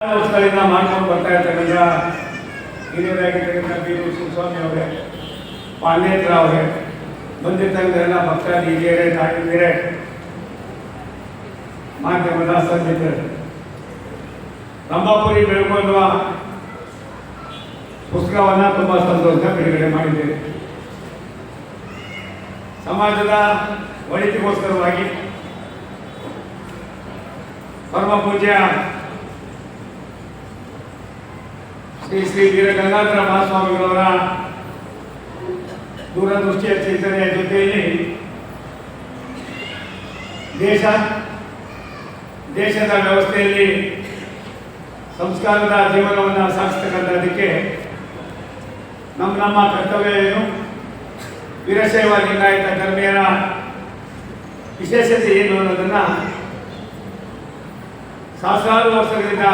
ವರ್ಷಗಳಿಂದ ಮಾಡ್ಕೊಂಡು ಬರ್ತಾ ಇರ್ತಕ್ಕಂಥ ಹಿರಿಯರಾಗಿರ್ತಕ್ಕಂಥ ಬಿ ವಿ ಅವರೇ, ಪಾಂಡೇತ್ರ ಅವರೇ ಬಂದಿರ್ತಕ್ಕಂಥ ಎಲ್ಲ ಭಕ್ತಾದಿ ಹಿರಿಯರೇ ರಂಭಾಪುರಿ ಬೆಳಗುವ ಪುಸ್ತಕವನ್ನು ತುಂಬ ಸಂತೋಷ ಬಿಡುಗಡೆ ಮಾಡಿದ್ದೇವೆ. ಸಮಾಜದ ಒಳಿತಿಗೋಸ್ಕರವಾಗಿ ಪರಮ ಪೂಜ್ಯ ಶ್ರೀ ಶ್ರೀ ವೀರಗಂಗಾಧರ ಮಹಾಸ್ವಾಮಿಗಳವರ ದೂರದೃಷ್ಟಿಯ ಚಿಂತನೆಯ ಜೊತೆಯಲ್ಲಿ ದೇಶ, ದೇಶದ ವ್ಯವಸ್ಥೆಯಲ್ಲಿ ಸಂಸ್ಕಾರದ ಜೀವನವನ್ನು ಸಾಗಿಸ್ತಕ್ಕಂಥದ್ದಕ್ಕೆ ನಮ್ಮ ನಮ್ಮ ಕರ್ತವ್ಯ ಏನು? ವೀರಶೈವ ಲಿಂಗಾಯತ ಧರ್ಮೀಯರ ವಿಶೇಷತೆ ಏನು ಅನ್ನೋದನ್ನು ಸಹಸ್ರಾರು ವರ್ಷಗಳಿಂದ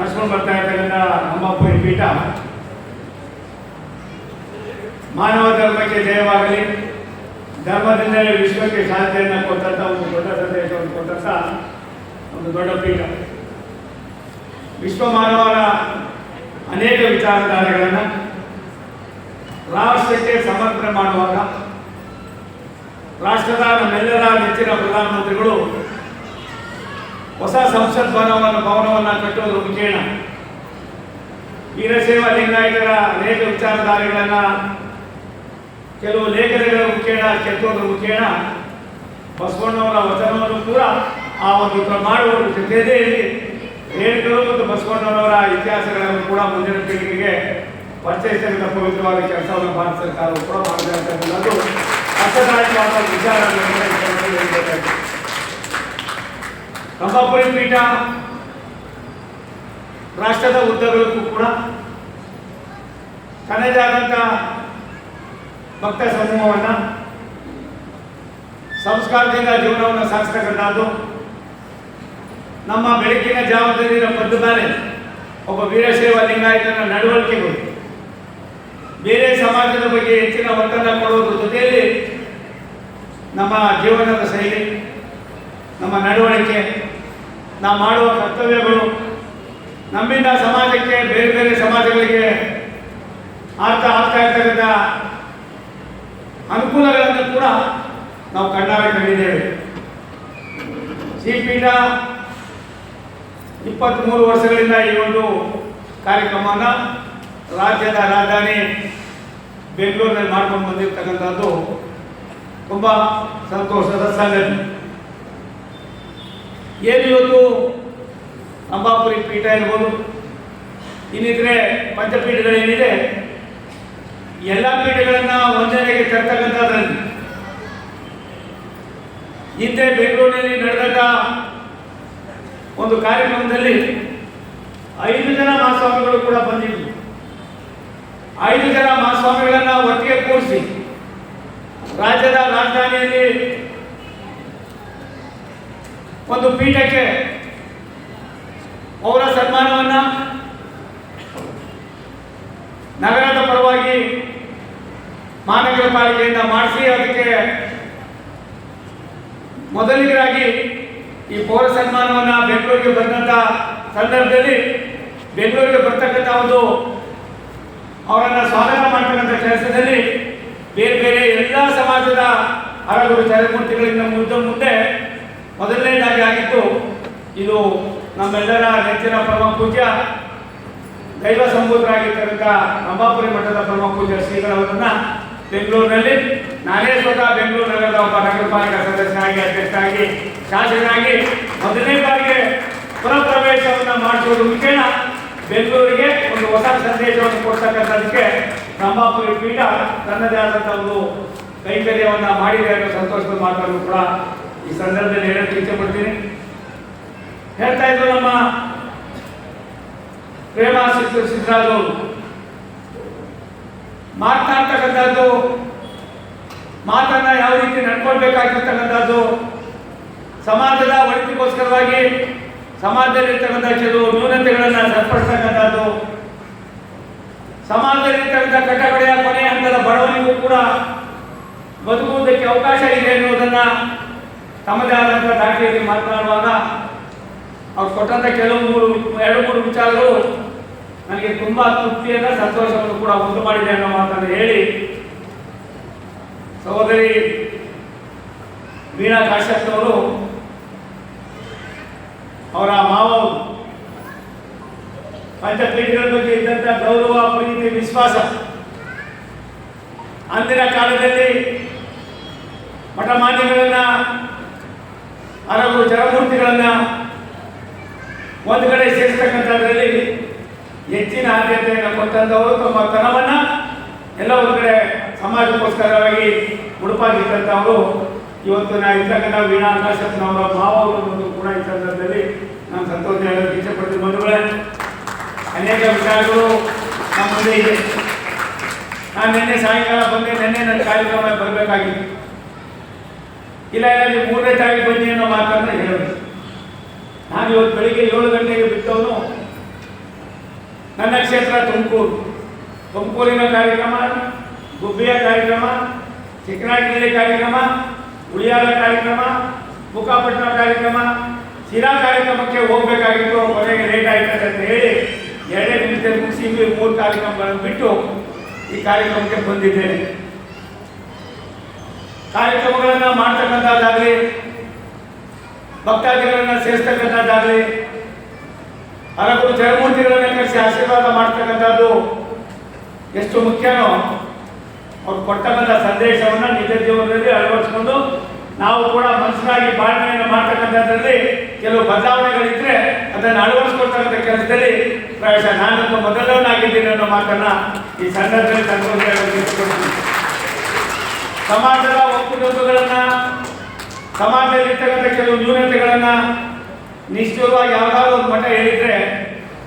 ನಡ್ಸ್ಕೊಂಡು ಬರ್ತಾ ಇರ್ತಕ್ಕಂಥ ನಮ್ಮಪ್ಪುರಿ ಪೀಠ. ಮಾನವ ಧರ್ಮಕ್ಕೆ ಜಯವಾಗಲಿ. ಧರ್ಮದಿಂದಲೇ ವಿಶ್ವಕ್ಕೆ ಶಾಂತಿಯನ್ನು ಕೊಟ್ಟಂಥ ಒಂದು ದೊಡ್ಡ ಸಂದೇಶವನ್ನು ಕೊಟ್ಟಂಥ ಒಂದು ದೊಡ್ಡ ಪೀಠ. ವಿಶ್ವ ಮಾನವರ ಅನೇಕ ವಿಚಾರಧಾರೆಗಳನ್ನು ರಾಷ್ಟ್ರಕ್ಕೆ ಸಮರ್ಪಣೆ ಮಾಡುವಾಗ ರಾಷ್ಟ್ರದ ನಮ್ಮೆಲ್ಲರ ನೆಚ್ಚಿನ ಪ್ರಧಾನಮಂತ್ರಿಗಳು ಹೊಸ ಸಂಸತ್ ಭವನವನ್ನು ಭವನವನ್ನು ಕಟ್ಟುವುದು ಮುಖೇಣ ವೀರಶೈವ ಲಿಂಗಾಯತರ ಅನೇಕ ವಿಚಾರಧಾರೆಗಳನ್ನು ಕೆಲವು ಲೇಖನಗಳ ಮುಖೇಣ ಕೆತ್ತೋದ್ರ ಮುಖೇಣ ಬಸವಣ್ಣವರ ವಚನವನ್ನು ಕೂಡ ಆ ಒಂದು ಪ್ರಮಾಣವನ್ನು ಜೊತೆಯಲ್ಲಿ ರೇಣುಕರು ಮತ್ತು ಬಸವಣ್ಣನವರ ಇತಿಹಾಸಗಳನ್ನು ಕೂಡ ಮುಂದಿನ ಪೀಳಿಗೆಗೆ ಪರಿಚಯಿಸತಕ್ಕಂಥ ಪವಿತ್ರವಾದ ಕೆಲಸವನ್ನು ಭಾರತ ಸರ್ಕಾರವು ಕೂಡ ಮಾಡಿದೆ ವಿಚಾರಗಳನ್ನು ಹೇಳ್ಬೇಕಾಗಿದೆ ರಂಭಾಪುರಿ ಪೀಠ, ರಾಷ್ಟ್ರದ ಉದ್ದಗಲಕ್ಕೂ ಕೂಡ ತನ್ನದೇ ಭಕ್ತ ಸಮೂಹವನ್ನು, ಸಂಸ್ಕಾರದಿಂದ ಜೀವನವನ್ನು ಸಾಗಿಸ್ತಕ್ಕಂಥದ್ದು ನಮ್ಮ ಬೆಳಕಿನ ಬಂದು ಮೇಲೆ ಒಬ್ಬ ವೀರಶೈವ ಲಿಂಗಾಯತನ ನಡವಳಿಕೆಗಳು. ಬೇರೆ ಸಮಾಜದ ಬಗ್ಗೆ ಹೆಚ್ಚಿನ ಒತ್ತಡ ಕೊಡುವುದರ ಜೊತೆಯಲ್ಲಿ ನಮ್ಮ ಜೀವನದ ಶೈಲಿ, ನಮ್ಮ ನಡವಳಿಕೆ ನಾವು ಮಾಡುವ ಕರ್ತವ್ಯಗಳು ನಮ್ಮಿಂದ ಸಮಾಜಕ್ಕೆ, ಬೇರೆ ಬೇರೆ ಸಮಾಜಗಳಿಗೆ ಅರ್ಥ ಆಗ್ತಾ ಇರ್ತಕ್ಕಂಥ ಅನುಕೂಲಗಳನ್ನು ಕೂಡ ನಾವು ಕಣ್ಣಾರೆ ಕಂಡಿದ್ದೇವೆ. ಸಿಪೀಠ ಪೀಠ ಇಪ್ಪತ್ತ್ಮೂರು ವರ್ಷಗಳಿಂದ ಈ ಒಂದು ಕಾರ್ಯಕ್ರಮವನ್ನು ರಾಜ್ಯದ ರಾಜಧಾನಿ ಬೆಂಗಳೂರಿನಲ್ಲಿ ಮಾಡ್ಕೊಂಡು ಬಂದಿರತಕ್ಕಂಥದ್ದು ತುಂಬ ಸಂತೋಷದ ಸಂಗತಿ. ಏನು ಇವತ್ತು? ಅಂಬಾಪುರಿ ಪೀಠ ಇರ್ಬೋದು. ಇನ್ನಿದ್ರೆ ಪಂಚಪೀಠಗಳೇನಿದೆ ಎಲ್ಲ ಪೀಠಗಳನ್ನು ಒಂದನೆಗೆ ತರ್ತಕ್ಕಂಥದ್ರಲ್ಲಿ. ಹಿಂದೆ ಬೆಂಗಳೂರಿನಲ್ಲಿ ನಡೆದಂಥ ಒಂದು ಕಾರ್ಯಕ್ರಮದಲ್ಲಿ ಐದು ಜನ ಮಹಾಸ್ವಾಮಿಗಳು ಕೂಡ ಬಂದಿದ್ರು. ಐದು ಜನ ಮಹಾಸ್ವಾಮಿಗಳನ್ನ ಒಟ್ಟಿಗೆ ಕೂರಿಸಿ ರಾಜ್ಯದ ರಾಜಧಾನಿಯಲ್ಲಿ ಒಂದು ಪೀಠಕ್ಕೆ ಅವರ ಸನ್ಮಾನವನ್ನ ನಗರದ ಪರವಾಗಿ ಮಹಾನಗರ ಪಾಲಿಕೆಯಿಂದ ಮಾಡಿಸಿ, ಅದಕ್ಕೆ ಮೊದಲಿಗರಾಗಿ ಈ ಪೌರ ಸನ್ಮಾನವನ್ನ ಬೆಂಗಳೂರಿಗೆ ಬಂದಂತ ಸಂದರ್ಭದಲ್ಲಿ ಬೆಂಗಳೂರಿಗೆ ಬರ್ತಕ್ಕಂಥ ಒಂದು ಅವರನ್ನು ಸ್ವಾಗತ ಮಾಡ್ತಕ್ಕಂಥ ಕೆಲಸದಲ್ಲಿ ಬೇರೆ ಬೇರೆ ಎಲ್ಲ ಸಮಾಜದ ಹರಗುರು ಚರಮೂರ್ತಿಗಳಿಂದ ಮುಂದೆ ಮುಂದೆ ಮೊದಲನೇದಾಗಿ ಆಗಿತ್ತು ಇದು ನಮ್ಮೆಲ್ಲರ ನೆಚ್ಚಿನ ಪರಮ ಪೂಜ್ಯ ದೈವ ಸಂಬೂತರಾಗಿರ್ತಕ್ಕಂಥ ರಂಭಾಪುರಿ ಮಠದ ಪರಮ ಪೂಜ್ಯ ಶ್ರೀಗಳವರನ್ನ ಬೆಂಗಳೂರಿನಲ್ಲಿ ನಾನೇ ಸ್ವತಃ ಬೆಂಗಳೂರು ನಗರದ ಒಬ್ಬ ನಗರ ಪಾಲಿಕೆ ಸದಸ್ಯನಾಗಿ, ಅಧ್ಯಕ್ಷನಾಗಿ, ಶಾಸಕನಾಗಿ ಮೊದಲನೇ ಬಾರಿಗೆ ಪುರಪ್ರವೇಶವನ್ನು ಮಾಡಿಸುವುದು ಮುಖೇನ ಬೆಂಗಳೂರಿಗೆ ಒಂದು ಹೊಸ ಸಂದೇಶವನ್ನು ಕೊಡ್ತಕ್ಕಂಥದಕ್ಕೆ ರಂಭಾಪುರಿ ಪೀಠ ತನ್ನದೇ ಆದಂಥ ಒಂದು ಕೈಂಕರ್ಯವನ್ನು ಮಾಡಿದೆ ಅನ್ನೋ ಸಂತೋಷದ ಮಾತನ್ನು ಕೂಡ ಈ ಸಂದರ್ಭದಲ್ಲಿ ಹೇಳಕ್ಕೆ ಇಚ್ಛೆ ಪಡ್ತೀನಿ. ಹೇಳ್ತಾ ಇದ್ರು ನಮ್ಮ ಪ್ರೇಮ ಸಿದ್ಧ ಸಿದ್ಧರಾಜು ಮಾತನಾಡ್ತಕ್ಕಂಥದ್ದು, ಮಾತನ್ನ ಯಾವ ರೀತಿ ನಡ್ಕೊಳ್ಬೇಕಾಗಿರ್ತಕ್ಕಂಥದ್ದು, ಸಮಾಜದ ಒಳಿತಿಗೋಸ್ಕರವಾಗಿ ಸಮಾಜದಲ್ಲಿರ್ತಕ್ಕಂಥ ಕೆಲವು ನ್ಯೂನತೆಗಳನ್ನು ಸರಿಪಡಿಸ್ತಕ್ಕಂಥದ್ದು, ಸಮಾಜದಲ್ಲಿರ್ತಕ್ಕಂಥ ಕಟ್ಟಕಡೆಯ ಕೊನೆಯ ಹಂತದ ಬಡವನಿಗೂ ಕೂಡ ಬದುಕುವುದಕ್ಕೆ ಅವಕಾಶ ಇದೆ ಎನ್ನುವುದನ್ನ ತಮ್ಮದೇ ಆದಂಥ ದಾಖಲೆಯಲ್ಲಿ ಮಾತನಾಡುವಾಗ ಅವ್ರು ಕೊಟ್ಟಂತ ಕೆಲವು ಮೂರು, ಎರಡು, ಮೂರು ವಿಚಾರಗಳು ನನಗೆ ತುಂಬಾ ತೃಪ್ತಿಯನ್ನ, ಸಂತೋಷವನ್ನು ಕೂಡ ಉಂಟು ಮಾಡಿದೆ ಅನ್ನೋ ಮಾತನ್ನು ಹೇಳಿ ಸಹೋದರಿ ವೀಣಾ ಕಾಶ್ಯಪ್ನವರು ಅವರ ಮಾವ ಪಂಚಪೀಠಗಳ ಬಗ್ಗೆ ಇದ್ದಂಥ ಗೌರವ, ಪ್ರೀತಿ, ವಿಶ್ವಾಸ ಅಂದಿನ ಕಾಲದಲ್ಲಿ ಮಠಮಾನ್ಯಗಳನ್ನ ಹಲವು ಜಲಮೂರ್ತಿಗಳನ್ನ ಒಂದು ಕಡೆ ಸೇರಿಸ್ತಕ್ಕಂಥದ್ರಲ್ಲಿ ಹೆಚ್ಚಿನ ಆದ್ಯತೆಯನ್ನು ಕೊಟ್ಟಂಥವರು ತಮ್ಮ ತನವನ್ನು ಎಲ್ಲ ಒಂದು ಕಡೆ ಸಮಾಜಕ್ಕೋಸ್ಕರವಾಗಿ ಉಡುಪಾಗಿದ್ದಂಥವರು ಇವತ್ತು ನಾ ಇರ್ತಕ್ಕಂಥ ವೀಣಾ ಆಕಾಶಪ್ಪನವರ ಭಾವ ಒಂದು ಕೂಡ ಈ ಸಂದರ್ಭದಲ್ಲಿ ನಾನು ಸಂತೋಷ ಹೇಳೋದಕ್ಕೆ ಇಷ್ಟಪಡ್ತೀನಿ ಬಂಧುಗಳೇ. ಅನೇಕ ವಿಚಾರಗಳು ನಮ್ಮ ನಾನು ನಿನ್ನೆ ಸಾಯಂಕಾಲ ಬಂದೆ, ನಿನ್ನೆ ನನ್ನ ಕಾರ್ಯಕ್ರಮ ಬರಬೇಕಾಗಿತ್ತು. ಇಲ್ಲ ನೀವು ಮೂರನೇ ತಾರೀಕು ಬನ್ನಿ ಅನ್ನೋ ಮಾತನ್ನ ಹೇಳೋದು. ನಾನು ಇವತ್ತು ಬೆಳಿಗ್ಗೆ ಏಳು ಗಂಟೆಗೆ ಬಿಟ್ಟವನು ನನ್ನ ಕ್ಷೇತ್ರ ತುಮಕೂರು. ತುಮಕೂರಿನ ಕಾರ್ಯಕ್ರಮ, ಗುಬ್ಬಿಯ ಕಾರ್ಯಕ್ರಮ ಚಿಕ್ಕನಾಗಿರಿ ಕಾರ್ಯಕ್ರಮ ಉಳಿಯಾಲ ಕಾರ್ಯಕ್ರಮ ಮುಖಾಪಟ್ಟಣ ಕಾರ್ಯಕ್ರಮ, ಶಿರಾ ಕಾರ್ಯಕ್ರಮಕ್ಕೆ ಹೋಗಬೇಕಾಗಿತ್ತು, ಕೊನೆಗೆ ಲೇಟ್ ಆಯ್ತದೆ ಅಂತ ಹೇಳಿ ಎರಡೇ ನಿಮಿಷದಲ್ಲಿ ಮುಗಿಸಿ ಮೂರು ಕಾರ್ಯಕ್ರಮಗಳನ್ನು ಬಿಟ್ಟು ಈ ಕಾರ್ಯಕ್ರಮಕ್ಕೆ ಬಂದಿದ್ದೇನೆ. ಕಾರ್ಯಕ್ರಮಗಳನ್ನು ಮಾಡ್ತಕ್ಕಂಥದ್ದಾಗಲಿ ಭಕ್ತಾದಿಗಳನ್ನ ಸೇರಿಸ್ತಕ್ಕಂಥದ್ದಾಗಲಿ ಹಲವು ಜಯಮೂರ್ತಿಗಳನ್ನ ಕರೆಸಿ ಆಶೀರ್ವಾದ ಮಾಡ್ತಕ್ಕಂಥದ್ದು ಎಷ್ಟು ಮುಖ್ಯನೋ ಅವ್ರು ಕೊಟ್ಟಕ್ಕಂಥ ಸಂದೇಶವನ್ನು ನಿಜ ಜೀವನದಲ್ಲಿ ಅಳವಡಿಸ್ಕೊಂಡು ನಾವು ಕೂಡ ಮನಸ್ಸಿನಾಗಿ ಪಾಲನೆಯನ್ನು ಮಾಡ್ತಕ್ಕಂಥದ್ರಲ್ಲಿ ಕೆಲವು ಬದಲಾವಣೆಗಳಿದ್ರೆ ಅದನ್ನು ಅಳವಡಿಸ್ಕೊಳ್ತಕ್ಕಂಥ ಕೆಲಸದಲ್ಲಿ ಪ್ರಾಯಶಃ ನಾನು ಮೊದಲವನಾಗಿದ್ದೀನಿ ಅನ್ನೋ ಮಾತನ್ನ ಈ ಸಂದರ್ಭದಲ್ಲಿ ಸಂತೋಷ. ಸಮಾಜದ ಒಕ್ಕೂಟಗಳನ್ನ ಸಮಾಜದಲ್ಲಿರ್ತಕ್ಕಂಥ ಕೆಲವು ನ್ಯೂನತೆಗಳನ್ನ ನಿಶ್ಚಿತವಾಗಿ ಯಾವ್ದಾದ್ರು ಒಂದು ಮಠ ಹೇಳಿದ್ರೆ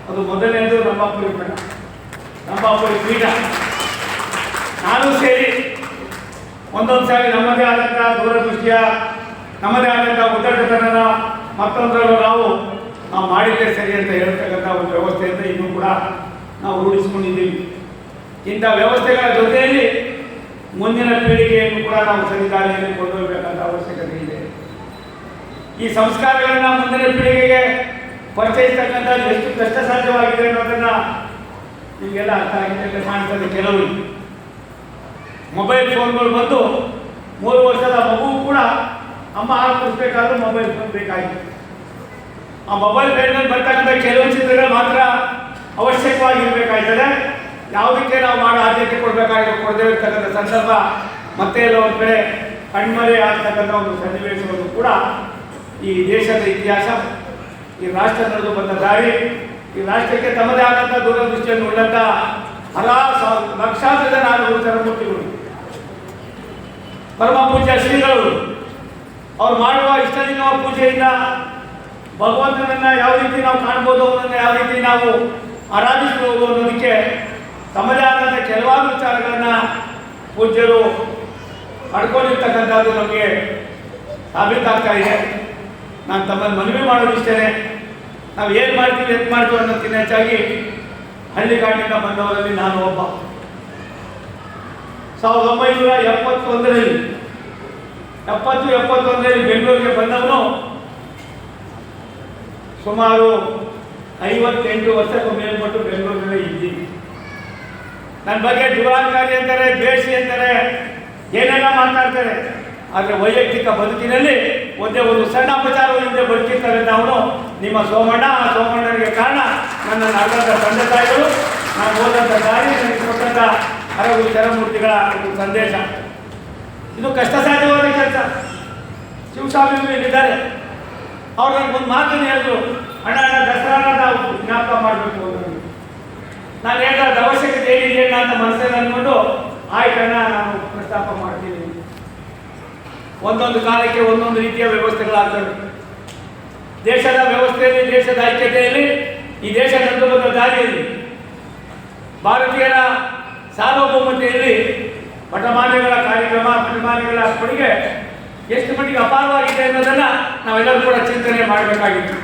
ಅದು ಮೊದಲನೇದು ನಮ್ಮಪ್ಪರಿ ಮಠ ನಮ್ಮಪ್ಪರಿ ಪೀಠ. ನಾನು ಸೇರಿ ಒಂದೊಂದು ಸಾರಿ ನಮ್ಮದೇ ಆದಂಥ ದೂರದೃಷ್ಟಿಯ, ನಮ್ಮದೇ ಆದಂಥ ಉದ್ದಟತನನ ಮತ್ತೊಂದರಲ್ಲೂ ನಾವು ನಾವು ಮಾಡಿದ್ದೇ ಸರಿ ಅಂತ ಹೇಳ್ತಕ್ಕಂಥ ಒಂದು ವ್ಯವಸ್ಥೆಯಿಂದ ಇನ್ನೂ ಕೂಡ ನಾವು ರೂಢಿಸ್ಕೊಂಡಿದ್ದೀವಿ. ಇಂಥ ವ್ಯವಸ್ಥೆಗಳ ಜೊತೆಯಲ್ಲಿ ಮುಂದಿನ ಪೀಳಿಗೆಯನ್ನು ಕೂಡ ನಾವು ಸರಿದಾರಿಯಲ್ಲಿ ಕೊಂಡೊಯ್ಯಬೇಕಂತ ಅವಶ್ಯಕತೆ ಇದೆ. ಈ ಸಂಸ್ಕಾರಗಳನ್ನು ಮುಂದಿನ ಪೀಳಿಗೆಗೆ ಪರಿಚಯಿಸ್ತಕ್ಕಂಥದ್ದು ಎಷ್ಟು ಕಷ್ಟ ಸಾಧ್ಯವಾಗಿದೆ ಅನ್ನೋದನ್ನ ನಿಮಗೆಲ್ಲ ಅರ್ಥ ಆಗಿದೆ ಕಾಣಿಸ್ತದೆ ಕೆಲವರು ಕೆಲವು. ಮೊಬೈಲ್ ಫೋನ್ಗಳು ಬಂದು ಮೂರು ವರ್ಷದ ಮಗು ಕೂಡ ಅಮ್ಮ ಹಾಲು ಮೊಬೈಲ್ ಫೋನ್ ಬೇಕಾಗಿತ್ತು. ಆ ಮೊಬೈಲ್ ಫೋನಲ್ಲಿ ಬರ್ತಕ್ಕಂಥ ಕೆಲವು ಚಿತ್ರಗಳು ಮಾತ್ರ ಅವಶ್ಯಕವಾಗಿರ್ಬೇಕಾಗ್ತದೆ ಯಾವುದಕ್ಕೆ ನಾವು ಮಾಡೋ ಆದ್ಯತೆ ಕೊಡಬೇಕಾಗಿರೋ ಕೊಡದೇ ಇರ್ತಕ್ಕಂಥ ಸಂದರ್ಭ, ಮತ್ತೆ ಎಲ್ಲ ಒಂದು ಕಡೆ ಕಣ್ಮರೆ ಆಗ್ತಕ್ಕಂಥ ಒಂದು ಸನ್ನಿವೇಶವನ್ನು ಕೂಡ ಈ ದೇಶದ ಇತಿಹಾಸ, ಈ ರಾಷ್ಟ್ರದ ಬಂದ ದಾರಿ, ಈ ರಾಷ್ಟ್ರಕ್ಕೆ ತಮ್ಮದೇ ಆದಂಥ ದೂರದೃಷ್ಟಿಯನ್ನು ಉಳ್ಳಂತ ಹಲ ಸಾ- ಲಕ್ಷಾಂತರ ಜನ ಮೂರ್ತಿಗಳು ಪರಮ ಪೂಜ್ಯ ಶ್ರೀಗಳು, ಅವ್ರು ಮಾಡುವ ಇಷ್ಟಲಿಂಗ ಪೂಜೆಯಿಂದ ಭಗವಂತನನ್ನ ಯಾವ ರೀತಿ ನಾವು ಕಾಣ್ಬೋದು, ಅವನನ್ನ ಯಾವ ರೀತಿ ನಾವು ಆರಾಧಿಸಬಹುದು ಅನ್ನೋದಕ್ಕೆ ತಮ್ಮದೇ ಆದಂಥ ಕೆಲವಾರು ವಿಚಾರಗಳನ್ನ ಪೂಜ್ಯರು ಪಡ್ಕೊಂಡಿರ್ತಕ್ಕಂಥದ್ದು ನಮಗೆ ಸಾಬೀತಾಗ್ತಾ ಇದೆ. ನಾನು ತಮ್ಮ ಮನವಿ ಮಾಡೋದು ಇಷ್ಟೇ ನಾವು ಏನು ಮಾಡ್ತೀವಿ ಎತ್ತು ಮಾಡ್ತೀವಿ ಅನ್ನೋದಕ್ಕಿಂತ ಹೆಚ್ಚಾಗಿ ಹಳ್ಳಿಗಾಡಿನಿಂದ ಬಂದವರಲ್ಲಿ ನಾನು ಒಬ್ಬ. ಸಾವಿರದ ಒಂಬೈನೂರ ಎಪ್ಪತ್ತೊಂದರಲ್ಲಿ, ಎಪ್ಪತ್ತು ಎಪ್ಪತ್ತೊಂದರಲ್ಲಿ ಬೆಂಗಳೂರಿಗೆ ಬಂದವನು ಸುಮಾರು ಐವತ್ತೆಂಟು ವರ್ಷಕ್ಕೂ ಮೇಲ್ಪಟ್ಟು ಬೆಂಗಳೂರಿನಲ್ಲಿ ಇದ್ದೀನಿ. ನನ್ನ ಬಗ್ಗೆ ದುರಾಂಕಾರಿ ಅಂತಾರೆ, ದ್ವೇಷಿ ಅಂತಾರೆ, ಏನೆಲ್ಲ ಮಾತಾಡ್ತಾರೆ, ಆದರೆ ವೈಯಕ್ತಿಕ ಬದುಕಿನಲ್ಲಿ ಒಂದೇ ಒಂದು ಸಣ್ಣ ಅಪಚಾರಗಳಿಂದ ಬದುಕಿರ್ತಾರೆ ಅವನು ನಿಮ್ಮ ಸೋಮಣ್ಣ, ಆ ಸೋಮಣ್ಣನಿಗೆ ಕಾರಣ ನನ್ನ ಅರ್ಧದ ತಂದೆ ತಾಯಿಗಳು. ನಾನು ಓದಂಥ ದಾರಿ ನನಗೆ ಕೊಟ್ಟಂಥ ಹಲವು ಚರಮೂರ್ತಿಗಳ ಒಂದು ಸಂದೇಶ. ಇದು ಕಷ್ಟ ಸಾಧ್ಯವಾದ ಕೆಲಸ. ಶಿವಸ್ವಾಮಿ ಇಲ್ಲಿದ್ದಾರೆ. ಅವ್ರು ಒಂದು ಮಾತನ್ನು ಹೇಳಿದ್ರು. ಅಣ್ಣ ಅಣ್ಣ ನಾವು ಜ್ಞಾಪಕ ಮಾಡಬೇಕು ನಾನು ಹೇಳ್ದ ಅವಶ್ಯಕತೆ ಏನಿದೆ ಅಂತ ಮನಸ್ಸಲ್ಲಿ ಅಂದ್ಕೊಂಡು ಆಯ್ತಣ್ಣ ನಾನು ಪ್ರಸ್ತಾಪ ಮಾಡ್ತೀನಿ ಒಂದೊಂದು ಕಾಲಕ್ಕೆ ಒಂದೊಂದು ರೀತಿಯ ವ್ಯವಸ್ಥೆಗಳಾಗ್ತವೆ. ದೇಶದ ವ್ಯವಸ್ಥೆಯಲ್ಲಿ, ದೇಶದ ಐಕ್ಯತೆಯಲ್ಲಿ, ಈ ದೇಶ ನಡೆದು ಬಂದ ದಾರಿಯಲ್ಲಿ, ಭಾರತೀಯರ ಸಾರ್ವಭೌಮತೆಯಲ್ಲಿ ಪಟಮಾನ್ಯಗಳ ಕಾರ್ಯಕ್ರಮ ಪಟಮಾನ್ಯಗಳ ಕೊಡುಗೆ ಎಷ್ಟು ಮಟ್ಟಿಗೆ ಅಪಾರವಾಗಿದೆ ಅನ್ನೋದನ್ನು ನಾವೆಲ್ಲರೂ ಕೂಡ ಚಿಂತನೆ ಮಾಡಬೇಕಾಗಿತ್ತು.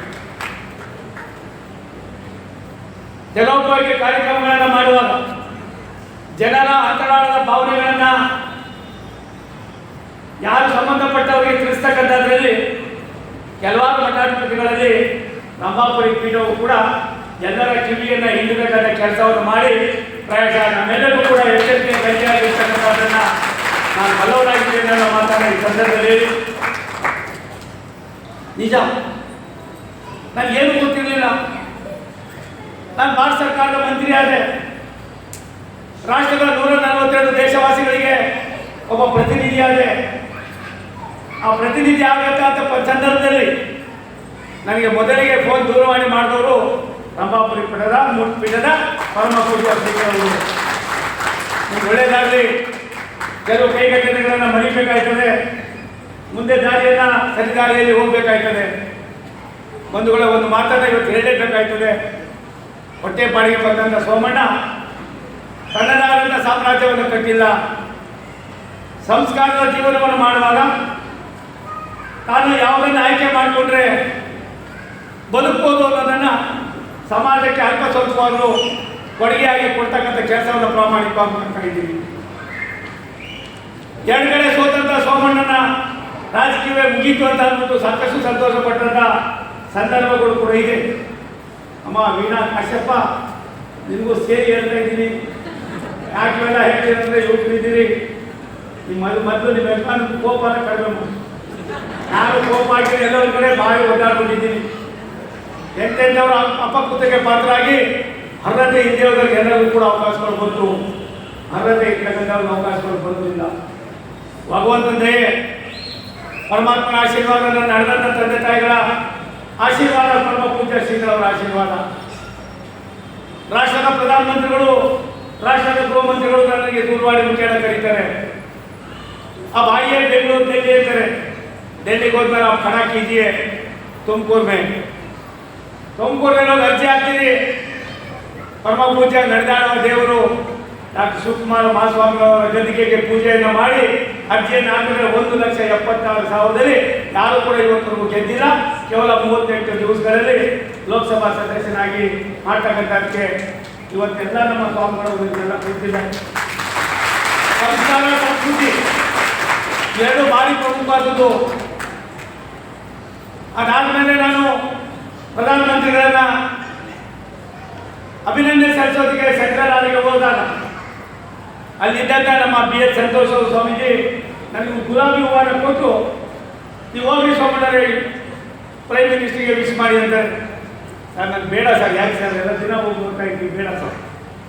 ಜನೋಪಯೋಗಿ ಕಾರ್ಯಕ್ರಮಗಳನ್ನು ಮಾಡುವಾಗ ಜನರ ಅಂತರಾಳದ ಭಾವನೆಗಳನ್ನು ಯಾರು ಸಂಬಂಧಪಟ್ಟವರಿಗೆ ತಿಳಿಸ್ತಕ್ಕಂಥದ್ರಲ್ಲಿ ಕೆಲವಾರು ಮಠಾಧಿಪತಿಗಳಲ್ಲಿ ರಂಭಾಪುರಿ ಪೀಠವು ಕೂಡ ಎಲ್ಲರ ಕಿವಿಯನ್ನ ಹಿಂಡಬೇಕಾದ ಕೆಲಸವನ್ನು ಮಾಡಿ ಪ್ರಾಯಶಃ ನಮ್ಮೆಲ್ಲರೂ ಕೂಡ ಎಚ್ಚರಿಕೆ ಕೈಯಾಗಿರ್ತಕ್ಕಂಥದ್ದನ್ನ ನಾನು ಬಲವರಾಗಿದ್ದೇನೆ ಅನ್ನೋ ಮಾತನ್ನ ಈ ಸಂದರ್ಭದಲ್ಲಿ ನಿಜ. ನನಗೇನು ಗೊತ್ತಿರಲಿಲ್ಲ. ನಾನು ಭಾರತ ಸರ್ಕಾರದ ಮಂತ್ರಿ ಆದರೆ ರಾಷ್ಟ್ರದ ನೂರ ನಲವತ್ತೆರಡು ದೇಶವಾಸಿಗಳಿಗೆ ಒಬ್ಬ ಪ್ರತಿನಿಧಿ ಆದೆ ಆ ಪ್ರತಿನಿಧಿ ಆಗಬೇಕಂತ ಪ- ಸಂದರ್ಭದಲ್ಲಿ ನನಗೆ ಮೊದಲಿಗೆ ಫೋನ್ ದೂರವಾಣಿ ಮಾಡಿದವರು ರಂಭಾಪುರಿ ಪೀಠದ ಮೂರ್ತಿ ಪೀಠದ ಪರಮ ಒಳ್ಳೆಯದಾಗಲಿ ಕೆಲವು ಕೈಗಟ್ಟಲೆಗಳನ್ನು ಮರಿಬೇಕಾಯ್ತದೆ. ಮುಂದೆ ದಾರಿಯನ್ನು ಸರಿದಾರಿಯಲ್ಲಿ ಹೋಗಬೇಕಾಯ್ತದೆ. ಬಂಧುಗಳ ಒಂದು ಮಾತನ್ನು ಇವತ್ತು ಹೇಳಲೇಬೇಕಾಯ್ತದೆ. ಹೊಟ್ಟೆ ಪಾಡಿಗೆ ಬಂದಂಥ ಸೋಮಣ್ಣ ತನ್ನದಾದಂಥ ಸಾಮ್ರಾಜ್ಯವನ್ನು ಕಟ್ಟಿಲ್ಲ. ಸಂಸ್ಕಾರದ ಜೀವನವನ್ನು ಮಾಡುವಾಗ ತಾನು ಯಾವುದನ್ನು ಆಯ್ಕೆ ಮಾಡಿಕೊಂಡ್ರೆ ಬದುಕ್ಬೋದು ಅನ್ನೋದನ್ನು ಸಮಾಜಕ್ಕೆ ಅಲ್ಪ ಸ್ವಲ್ಪವಾದರೂ ಕೊಡುಗೆಯಾಗಿ ಕೊಡ್ತಕ್ಕಂಥ ಕೆಲಸವನ್ನು ಪ್ರಾಮಾಣಿಕವಾಗಿ ಮಾಡ್ತಾ ಇದ್ದೀವಿ ಎರಡು ಕಡೆ ಸೋತಂತ ಸೋಮಣ್ಣನ ರಾಜಕೀಯವೇ ಮುಗೀತು ಅಂತ ಅಂದ್ಬಿಟ್ಟು ಸಾಕಷ್ಟು ಸಂತೋಷ ಪಟ್ಟಂತ ಸಂದರ್ಭಗಳು ಕೂಡ ಇದೆ. ಅಮ್ಮ ವೀಣಾ ಕಾಶ್ಯಪ್ಪ ನಿಮಗೂ ಸೇರಿ ಹೇಳ್ತಾ ಇದ್ದೀನಿ. ಯಾಕೆ ಇವೆಲ್ಲ ಹೇಳ್ತೀರಂದ್ರೆ ಯುವಕರಿದ್ದೀರಿ ನಿಮ್ಮ ಮೊದಲು ನಿಮ್ಮ ಯಜಮಾನ ಕೋಪನ ಕಡಿಮೆ ಮಾಡಿ ನಾನು ಕೋಪ ಆಗಿ ಎಲ್ಲರ ಕಡೆ ಬಾಯಿ ಒದ್ದಾಡ್ಕೊಂಡಿದ್ದೀನಿ ಎಂತೆಂಥವ್ರ ಅಪಕೃತಿಗೆ ಪಾತ್ರರಾಗಿ ಅರ್ಹತೆ ಇದ್ದೇವರಿಗೆ ಎಲ್ಲರಿಗೂ ಕೂಡ ಅವಕಾಶಗಳು ಬಂತು ಅರ್ಹತೆ ಇರ್ತಕ್ಕಂಥವ್ರಿಗೆ ಅವಕಾಶಗಳು ಬರುವುದಿಲ್ಲ ಭಗವಂತಂದೆಯೇ ದಯೆ, ಪರಮಾತ್ಮನ ಆಶೀರ್ವಾದ ನಡೆದಂಥ ತಂದೆ ತಾಯಿಗಳ ಆಶೀರ್ವಾದ ಪರಮ ಪೂಜ್ಯ ಶ್ರೀಗಳವರ ಆಶೀರ್ವಾದ. ರಾಷ್ಟ್ರದ ಪ್ರಧಾನಮಂತ್ರಿಗಳು, ರಾಷ್ಟ್ರದ ಗೃಹ ಮಂತ್ರಿಗಳು ನನಗೆ ದೂರವಾಣಿ ಮುಖೇನ ಕರೀತಾರೆ ಆ ಬಾಯಿಯೇ ಬೆಂಗಳೂರು ಡೆಲ್ಲಿ ಅಂತಾರೆ. ಡೆಲ್ಲಿಗೆ ಹೋದ್ಮೇಲೆ ಆ ಖಡಾಕ್ ಇದೆಯೇ? ತುಮಕೂರು ಮೇ ತುಮಕೂರು ಹೋಗಿ ಅರ್ಜಿ ಹಾಕ್ತೀರಿ ಪರಮ ಪೂಜೆ ನಡೆದಾಡೋ ದೇವರು. ಡಾಕ್ಟರ್ ಶಿವಕುಮಾರ ಮಹಾಸ್ವಾಮಿ ಅವರ ಗದ್ದಿಗೆಗೆ ಪೂಜೆಯನ್ನು ಮಾಡಿ ಅರ್ಜಿಯನ್ನು ಹಾಕಿದ್ರೆ ಒಂದು ಲಕ್ಷ ಎಪ್ಪತ್ತಾರು ಸಾವಿರದಲ್ಲಿ ಯಾರು ಕೂಡ ಇವತ್ತು ಗೆದ್ದಿಲ್ಲ. ಕೇವಲ ಮೂವತ್ತೆಂಟು ದಿವಸಗಳಲ್ಲಿ ಲೋಕಸಭಾ ಸದಸ್ಯನಾಗಿ ಮಾಡ್ತಕ್ಕಂಥದ್ದಕ್ಕೆ ಇವತ್ತೆಲ್ಲ ನಮ್ಮ ಸ್ವಾಮಿಗಳು ಇದನ್ನೆಲ್ಲ ಕೊಡ್ತಿದ್ದಾರೆ ಸಂಸ್ಕಾರ ಸಂಸ್ಕೃತಿ. ಎರಡು ಬಾರಿ ಪ್ರಮುಖವಾದದ್ದು. ಅದಾದ್ಮೇಲೆ ನಾನು ಪ್ರಧಾನಮಂತ್ರಿಗಳನ್ನ ಅಭಿನಂದನೆ ಸಲ್ಲಿಸೋದಕ್ಕೆ ಸೆಂಟ್ರಲ್ ಆಗಿ ಹೋದಾಗ ಅಲ್ಲಿದ್ದಂಥ ನಮ್ಮ ಬಿ ಎಸ್ ಸಂತೋಷ ಸ್ವಾಮೀಜಿ ನನಗೆ ಗುಲಾಬಿ ಹೂವನ್ನು ಕೊಟ್ಟು, ನೀವು ಹೋಗಿ ಸ್ವಾಮಿ ಪ್ರೈಮ್ ಮಿನಿಸ್ಟ್ರಿಗೆ ವಿಶ್ ಮಾಡಿ ಅಂತ. ಸರ್ ನನಗೆ ಬೇಡ ಸರ್ ಯಾಕೆ ಸರ್ ಎಲ್ಲ ದಿನ ಹೋಗಿ ನೋಡ್ತಾ ಇದ್ದೀವಿ ಬೇಡ ಸರ್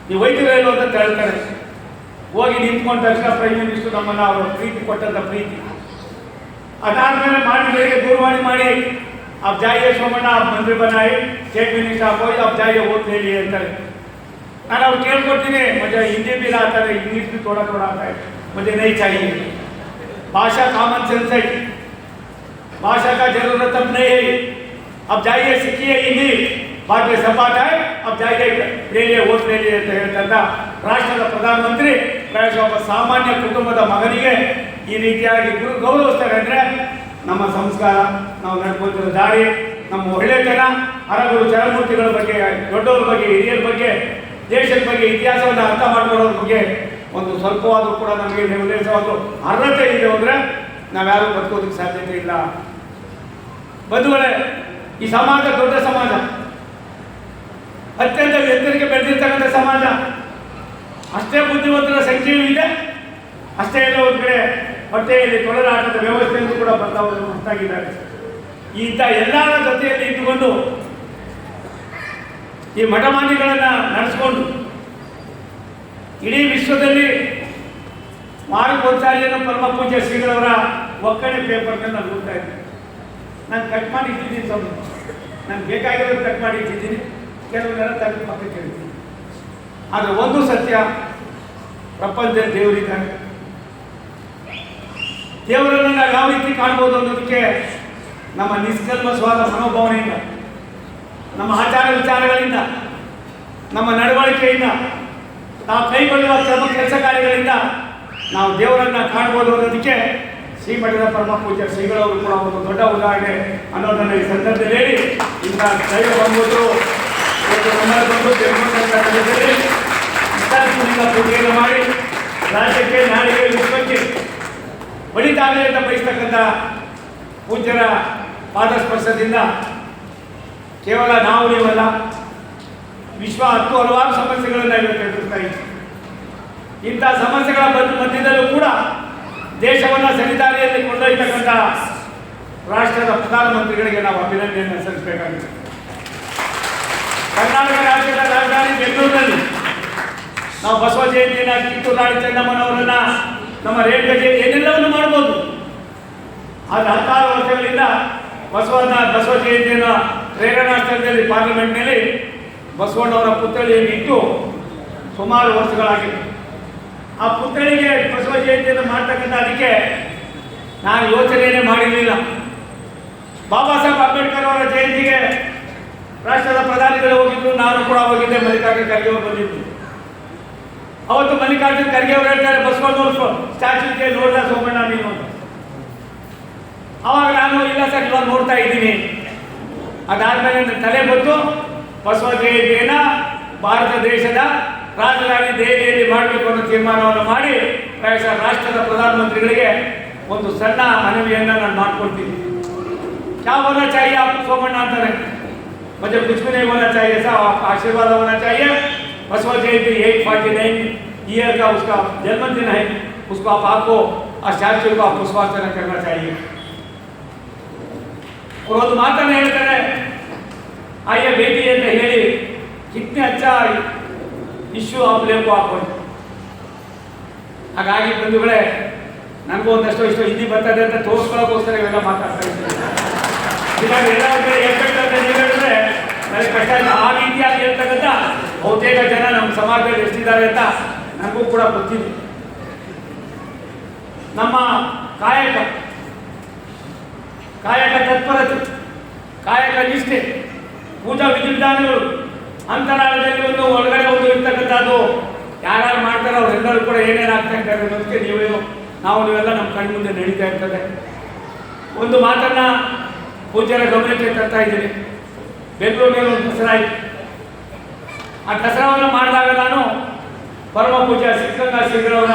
ನೀವು ಹೋಯ್ತೀರ ಅಂತ ಹೇಳ್ತಾರೆ ಹೋಗಿ ನಿಂತ್ಕೊಂಡ ತಕ್ಷಣ ಪ್ರೈಮ್ ಮಿನಿಸ್ಟರ್ ನಮ್ಮನ್ನು ಅವರ ಪ್ರೀತಿ ಕೊಟ್ಟಂಥ ಪ್ರೀತಿ. ಅದಾದಮೇಲೆ ಬೇರೆ ದೂರವಾಣಿ ಮಾಡಿ ಆ जाइए ಸೋಮಣ್ಣ ಆ ಮಂತ್ರಿ बनाए ಸ್ಟೇಟ್ ಮಿನಿಸ್ಟರ್ आप ಆ जाइए वोट ಅಂತಾರೆ. ನಾನು ಅವ್ರು ಕೇಳ್ಕೊಡ್ತೀನಿ मुझे हिंदी भी आता है इंग्लिश भी थोड़ा थोड़ा आता है मुझे नहीं चाहिए भाषा कॉमन सेंस है भाषा का जरूरत अब नहीं है अब जाइए सीखिए हिंदी बाद में सब बात है अब जाइए ले लिए वोट ले लिए ಅಂತ ಹೇಳ್ತಂತ ರಾಷ್ಟ್ರದ ಪ್ರಧಾನಮಂತ್ರಿ ಪ್ರಾಯಶಃ ಒಬ್ಬ ಸಾಮಾನ್ಯ ಕುಟುಂಬದ ಮಗನಿಗೆ ಈ ರೀತಿಯಾಗಿ ಗುರು ಗೌರವಿಸ್ತಾರೆ ಅಂದ್ರೆ ನಮ್ಮ ಸಂಸ್ಕಾರ ನಾವು ನಡ್ಕೊತಿರೋ ದಾರಿ ನಮ್ಮ ಒಳ್ಳೆತನ ಹರಗುರು ಚರಮೂರ್ತಿಗಳ ಬಗ್ಗೆ ದೊಡ್ಡವ್ರ ಬಗ್ಗೆ ಹಿರಿಯರ ಬಗ್ಗೆ ದೇಶದ ಬಗ್ಗೆ ಇತಿಹಾಸವನ್ನು ಅರ್ಥ ಮಾಡ್ಕೊಳ್ಳೋದ್ರ ಬಗ್ಗೆ ಒಂದು ಸ್ವಲ್ಪವಾದರೂ ಕೂಡ ನಮಗೆ ನಿರ್ದೇಶವಾದ್ರು ಅರ್ಹತೆ ಇದೆ ಅಂದರೆ ನಾವ್ಯಾರು ಬದುಕೋದಕ್ಕೆ ಸಾಧ್ಯತೆ ಇಲ್ಲ. ಬಂಧುಗಳೇ, ಈ ಸಮಾಜ ದೊಡ್ಡ ಸಮಾಜ. ಅತ್ಯಂತ ಎತ್ತರಿಕೆ ಬೆಳೆದಿರ್ತಕ್ಕಂಥ ಸಮಾಜ. ಅಷ್ಟೇ ಬುದ್ಧಿವಂತರ ಸಂಖ್ಯೆಯೂ ಇದೆ. ಅಷ್ಟೇ ಎಲ್ಲ ಒಂದು ಕಡೆ ಹೊಟ್ಟೆಯಲ್ಲಿ ತೊಳಲಾಟದ ವ್ಯವಸ್ಥೆಯನ್ನು ಕೂಡ ಬದಲಾವಣೆ ಮಾಡ್ತಾಗಿದ್ದಾರೆ ಇಂಥ ಎಲ್ಲರ ಜೊತೆಯಲ್ಲಿ ಇಟ್ಟುಕೊಂಡು ಈ ಮಠಮಾನಿಗಳನ್ನು ನಡೆಸ್ಕೊಂಡು ಇಡೀ ವಿಶ್ವದಲ್ಲಿ ಮಾರುಕೋಚಾರ್ಯನ ಪರಮ ಪೂಜೆ ಶ್ರೀಗಳವರ ಒಕ್ಕಣೆ ಪೇಪರ್ನ ನಾನು ಓದ್ತಾ ಇದ್ದೀನಿ. ನಾನು ಕಟ್ ಮಾಡಿ ಇಟ್ಟಿದ್ದೀನಿ ಸ್ವಲ್ಪ ನಾನು ಬೇಕಾಗಿರೋದು ಕಟ್ ಮಾಡಿ ಇಟ್ಟಿದ್ದೀನಿ ಕೆಲವನ್ನೆಲ್ಲ ತನ್ನ ಪಕ್ಕಕ್ಕೆ ಹೇಳ್ತೀನಿ. ಆದರೆ ಒಂದು ಸತ್ಯ ಪ್ರಪಂಚ ದೇವರಿದ್ದಾನೆ ದೇವರನ್ನು ನಾವು ಯಾವ ರೀತಿ ಕಾಣ್ಬೋದು ಅನ್ನೋದಕ್ಕೆ ನಮ್ಮ ನಿಷ್ಕಲ್ಮಸವಾದ ಮನೋಭಾವನೆಯಿಂದ ನಮ್ಮ ಆಚಾರ ವಿಚಾರಗಳಿಂದ, ನಮ್ಮ ನಡವಳಿಕೆಯಿಂದ ನಾವು ಕೈಗೊಳ್ಳುವ ಕ್ರಮ ಕೆಲಸ ಕಾರ್ಯಗಳಿಂದ ನಾವು ದೇವರನ್ನ ಕಾಣ್ಬೋದು ಅನ್ನೋದಕ್ಕೆ ಶ್ರೀಮಠದ ಪರಮ ಪೂಜ್ಯ ಶ್ರೀಗಳವರು ಕೂಡ ಒಂದು ದೊಡ್ಡ ಉದಾಹರಣೆ ಅನ್ನೋದನ್ನ ಈ ಸಂದರ್ಭದಲ್ಲಿ ಹೇಳಿ ಇಂಥ ನಮ್ಮಲ್ಲಿ ಬಂದು ಪೂಜೆಯನ್ನು ಮಾಡಿ ರಾಜ್ಯಕ್ಕೆ, ನಾಡಿಗೆ, ವಿಶ್ವಕ್ಕೆ ಬಳಿತಾಗಲಿ ಅಂತ ಬಯಸ್ತಕ್ಕಂಥ ಪೂಜ್ಯರ ಪಾದಸ್ಪರ್ಶದಿಂದ ಕೇವಲ ನಾವು ನೀವಲ್ಲ, ವಿಶ್ವ ಹತ್ತು ಹಲವಾರು ಸಮಸ್ಯೆಗಳನ್ನು ಇವತ್ತು ಎದುರಿಸ್ತಾ ಇದೆ ಇಂಥ ಸಮಸ್ಯೆಗಳ ಮಧ್ಯದಲ್ಲೂ ಕೂಡ ದೇಶವನ್ನು ಸರಿದಾರಿಯಲ್ಲಿ ಕೊಂಡೊಯ್ತಕ್ಕಂಥ ರಾಷ್ಟ್ರದ ಪ್ರಧಾನಮಂತ್ರಿಗಳಿಗೆ ನಾವು ಅಭಿನಂದನೆಯನ್ನು ಸಲ್ಲಿಸಬೇಕಾಗಿದೆ. ಕರ್ನಾಟಕ ರಾಜ್ಯದ ರಾಜಧಾನಿ ಬೆಂಗಳೂರಿನಲ್ಲಿ ನಾವು ಬಸವ ಜಯಂತಿಯನ್ನು, ಕಿತ್ತೂರು ರಾಣಿ ಚೆನ್ನಮ್ಮನವರನ್ನ ನಮ್ಮ ಜಯಂತಿ ಏನೆಲ್ಲವನ್ನು ಮಾಡ್ಬೋದು ಆದರೆ ಹತ್ತಾರು ವರ್ಷಗಳಿಂದ ಬಸವನ ಬಸವ ಜಯಂತಿಯನ್ನು ಪ್ರೇರಣಾಸ್ಥಳದಲ್ಲಿ ಪಾರ್ಲಿಮೆಂಟ್ನಲ್ಲಿ ಬಸವಣ್ಣವರ ಪುತ್ಥಳಿಯನ್ನು ಇಟ್ಟು ಸುಮಾರು ವರ್ಷಗಳಾಗಿತ್ತು ಆ ಪುತ್ಥಳಿಗೆ ಬಸವ ಜಯಂತಿಯನ್ನು ಮಾಡ್ತಕ್ಕಂಥ ಅದಕ್ಕೆ ನಾನು ಯೋಚನೆಯೇ ಮಾಡಿರಲಿಲ್ಲ. ಬಾಬಾ ಸಾಹೇಬ್ ಅಂಬೇಡ್ಕರ್ ಅವರ ಜಯಂತಿಗೆ ರಾಷ್ಟ್ರದ ಪ್ರಧಾನಿಗಳು ಹೋಗಿದ್ರು, ನಾನು ಕೂಡ ಹೋಗಿದ್ದೆ, ಮಲ್ಲಿಕಾರ್ಜುನ ಖರ್ಗೆ ಅವರು ಬಂದಿದ್ದು ಅವತ್ತು ಮಲ್ಲಿಕಾರ್ಜುನ ಖರ್ಗೆ ಅವರು ಹೇಳ್ತಾರೆ, ಬಸವಣ್ಣವ್ರ ಸ್ಟ್ಯಾಚ್ಯೂಗೆ ನೋಡಿದ ಸೋಮಣ್ಣ ನೀನು ಅಂತ. ಅವಾಗ ನಾನು, ಇಲ್ಲ ಸರ್, ಇವಾಗ ನೋಡ್ತಾ ಇದ್ದೀನಿ. ಅದಾದ್ಮೇಲೆ ತಲೆ ಬಂತು ಬಸವಜಯಂತಿಯನ್ನ ಭಾರತ ದೇಶದ ರಾಜಧಾನಿ ದೆಹಲಿಯಲ್ಲಿ ಮಾಡಬೇಕು ಅನ್ನೋ ತೀರ್ಮಾನವನ್ನು ಮಾಡಿ ಪ್ರಾಯಶಃ ರಾಷ್ಟ್ರದ ಪ್ರಧಾನಮಂತ್ರಿಗಳಿಗೆ ಒಂದು ಸಣ್ಣ ಮನವಿಯನ್ನು ನಾನು ಮಾಡ್ಕೊಡ್ತೀನಿ. ಯಾವ ಹೋನ ಚಾಹಿಯೇ ಸೋಮಣ್ಣ ಅಂತಾರೆ. ಮತ್ತೆ ಕುಚ್ಮಿನೇ ಹೋನ ಚಾಹಿಯೇ ಸರ್ ಆಶೀರ್ವಾದ ಹೋನ ಚಾಹಿಯೇ. Basava Jayanti at forty nine year ಜನ್ಮದಿನ उसका जन्मदिन ಆ उसको आप आपको और ಮಾತನ್ನು ಹೇಳ್ತಾರೆ. ಅಯ್ಯ ಭೇಟಿ ಅಂತ ಹೇಳಿ ಕಿತ್ನೆ ಹಚ್ಚ ಇಶ್ಯೂ ಆಫ್ ಲೇಕು ಹಾಕೊಂಡು ಹಾಗಾಗಿ ಬಂಧುಗಳೇ, ನನಗೂ ಒಂದಷ್ಟು ಇಷ್ಟು ಹಿಂದಿ ಬರ್ತದೆ ಅಂತ ತೋರಿಸ್ಕೊಳ್ಳೋಕ್ಕೋಸ್ಕರ ಇವೆಲ್ಲ ಮಾತಾಡ್ತಾ ಇದ್ದೀನಿ. ಇವಾಗ ಎಲ್ಲ ಅಂತ ಹೇಳಿದ್ರೆ ನನಗೆ ಕಷ್ಟ ಇಲ್ಲ ಆ ರೀತಿಯಾಗಿ ಹೇಳ್ತಕ್ಕಂಥ ಬಹುತೇಕ ಜನ ನಮ್ಮ ಸಮಾಜದಲ್ಲಿ ಎಷ್ಟಿದ್ದಾರೆ ಅಂತ ನನಗೂ ಕೂಡ ಗೊತ್ತಿದೆ. ನಮ್ಮ ಕಾಯಕ ಕಾಯಕ ತತ್ಪರತೆ, ಕಾಯಕ ನಿಷ್ಠೆ, ಪೂಜಾ ವಿಧಿವಿಧಾನಗಳು, ಅಂತರಾಳದಲ್ಲಿ ಒಂದು, ಒಳಗಡೆ ಒಂದು ಇರ್ತಕ್ಕಂಥದ್ದು. ಯಾರ್ಯಾರು ಮಾಡ್ತಾರೋ ಅವರೆಲ್ಲರೂ ಕೂಡ ಏನೇನು ಆಗ್ತಾ ಇರ್ತಾರೆ ಅನ್ನೋದಕ್ಕೆ ನಾವು ನೀವೆಲ್ಲ ನಮ್ಮ ಕಣ್ಣು ಮುಂದೆ ನಡೀತಾ ಇರ್ತದೆ. ಒಂದು ಮಾತನ್ನು ಪೂಜ್ಯರ ಗಮನಕ್ಕೆ ತರ್ತಾ ಇದ್ದೀನಿ. ಬೆಂಗಳೂರಿನಲ್ಲಿ ಒಂದು ದಸರಾ ಇತ್ತು ಆ ದಸರಾವನ್ನು ಮಾಡಿದಾಗ ನಾನು ಪರಮ ಪೂಜ್ಯ ಸಿದ್ಧಗಂಗಾ ಶ್ರೀಗಳವರ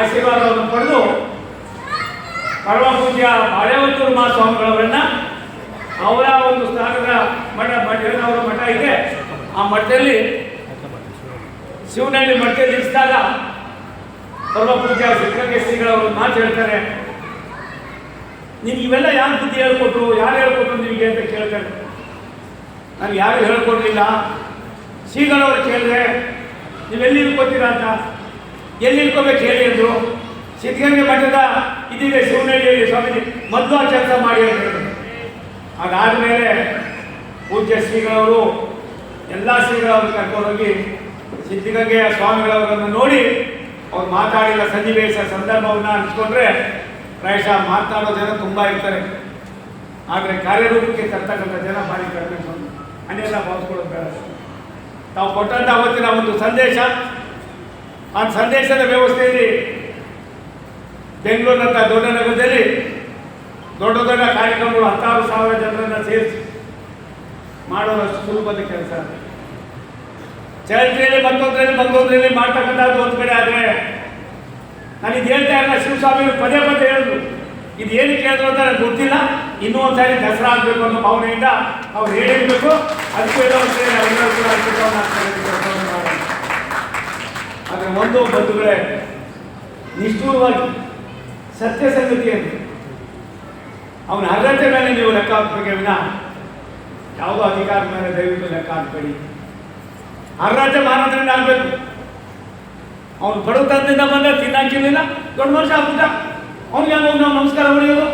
ಆಶೀರ್ವಾದವನ್ನು ಪಡೆದು ಪರಮ ಪೂಜ್ಯ ಬಾಳೆವತ್ತೂರು ಮಹಾಸ್ವಾಮಿಗಳವರನ್ನ ಅವರ ಒಂದು ಸ್ಥಾನದ ಮಠ ಮಠ ಅವರ ಮಠ ಇದೆ. ಆ ಮಠದಲ್ಲಿ ಶಿವನಹಳ್ಳಿ ಮಠದಲ್ಲಿ ಇರಿಸಿದಾಗ ಪರಮ ಪೂಜ್ಯ ಸಿದ್ಧಗಂಗೆ ಶ್ರೀಗಳವರು ಮಾತು ಹೇಳ್ತಾರೆ. ನಿಮ್ಗೆ ಇವೆಲ್ಲ ಯಾರು ಬುದ್ಧಿ ಹೇಳ್ಕೊಟ್ರು? ಯಾರು ಹೇಳ್ಕೊಟ್ರು ನಿಮಗೆ ಅಂತ ಕೇಳ್ತಾರೆ. ನಾನು ಯಾರು ಹೇಳ್ಕೊಡ್ಲಿಲ್ಲ? ಶ್ರೀಗಳವರು ಕೇಳಿದ್ರೆ, ನೀವೆಲ್ಲಿ ಇಳ್ಕೊತೀರಾ ಅಂತ? ಎಲ್ಲಿ ಇಳ್ಕೋಬೇಕು ಹೇಳಿ ಅಂದರು. ಸಿದ್ಧಗಂಗೆ ಮಠದ ಇದೀಗ ಶಿವನಹಳ್ಳಿಯಲ್ಲಿ ಸ್ವಾಮೀಜಿ. ಮದ್ವಾ ಕೆಲಸ ಮಾಡಿ ಅಂತ ಪೂಜ್ಯ ಶ್ರೀಗಳವರು, ಎಲ್ಲ ಶ್ರೀಗಳವರು ಕರ್ಕೊಂಡೋಗಿ ಸಿದ್ಧಗಂಗೆಯ ಸ್ವಾಮಿಗಳವರನ್ನು ನೋಡಿ ಅವ್ರು ಮಾತಾಡಿದ ಸನ್ನಿವೇಶ ಸಂದರ್ಭವನ್ನು ಹಂಚ್ಕೊಂಡ್ರೆ ಪ್ರಾಯಶಃ ಮಾತಾಡೋ ಜನ ತುಂಬ ಇರ್ತಾರೆ. ಆದರೆ ಕಾರ್ಯರೂಪಕ್ಕೆ ತರ್ತಕ್ಕಂಥ ಜನ ಭಾರಿ ಕಡಿಮೆ ಅನ್ನೆಲ್ಲ ಭಾವಿಸ್ಕೊಳ್ಳೋದು ತಾವು ಕೊಟ್ಟಂಥ ಅವತ್ತಿನ ಒಂದು ಸಂದೇಶ, ಆ ಸಂದೇಶದ ವ್ಯವಸ್ಥೆಯಲ್ಲಿ ಬೆಂಗಳೂರಿನಂಥ ದೊಡ್ಡ ನಗರದಲ್ಲಿ ದೊಡ್ಡ ದೊಡ್ಡ ಕಾರ್ಯಕ್ರಮಗಳು ಹತ್ತಾರು ಸಾವಿರ ಜನರನ್ನು ಸೇರಿಸಿ ಮಾಡೋದಷ್ಟು ಸುಲಭದ ಕೆಲಸ. ಚರಿತ್ರೆಯಲ್ಲಿ ಮತ್ತೊಂದರಲ್ಲಿ ಮತ್ತೊಂದರಲ್ಲಿ ಮಾಡ್ತಕ್ಕಂಥದ್ದು ಒಂದು ಕಡೆ ಆದರೆ ನಾನು ಇದು ಹೇಳ್ತಾ ಇಲ್ಲ ಶಿವಸ್ವಾಮಿ ಪದೇ ಪದೇ ಹೇಳಿದ್ರು. ಇದು ಏನಕ್ಕೆ ಹೇಳಿದ್ರು ಅಂತ ನನಗೆ ಗೊತ್ತಿಲ್ಲ. ಇನ್ನೂ ಒಂದ್ಸಾರಿ ದಸರಾ ಆಗಬೇಕು ಅನ್ನೋ ಭಾವನೆಯಿಂದ ಅವ್ರು ಹೇಳಿರ್ಬೇಕು. ಅದಕ್ಕೆ ಒಂದು ಸರಿ. ಆದರೆ ಒಂದು ಬಂಧುಗಳೇ, ನಿಷ್ಠೂರವಾಗಿ ಸತ್ಯ ಸಂಗತಿಯನ್ನು ಅವನ ಅರ್ಹತೆ ಮೇಲೆ ನೀವು ಲೆಕ್ಕ ಹಾಕ್ಬೇಕು ವಿನ ಯಾವುದೋ ಅಧಿಕಾರದ ಮೇಲೆ ದಯವಿಟ್ಟು ಲೆಕ್ಕ ಹಾಕ್ಬೇಡಿ. ಅರ್ಹತೆ ಮಾನದಂಡ ಆಗಬೇಕು. ಅವನು ಬಡತನದಿಂದ ಬಂದ ತಿನ್ನಾಕಿರ್ಲಿಲ್ಲ, ದೊಡ್ಡ ಮನುಷ್ಯ ಆಗ್ಬಿಟ್ಟ. ಅವ್ನಿಗೆ ನಾವು ನಮಸ್ಕಾರ ಹೊಡೆಯೋದು.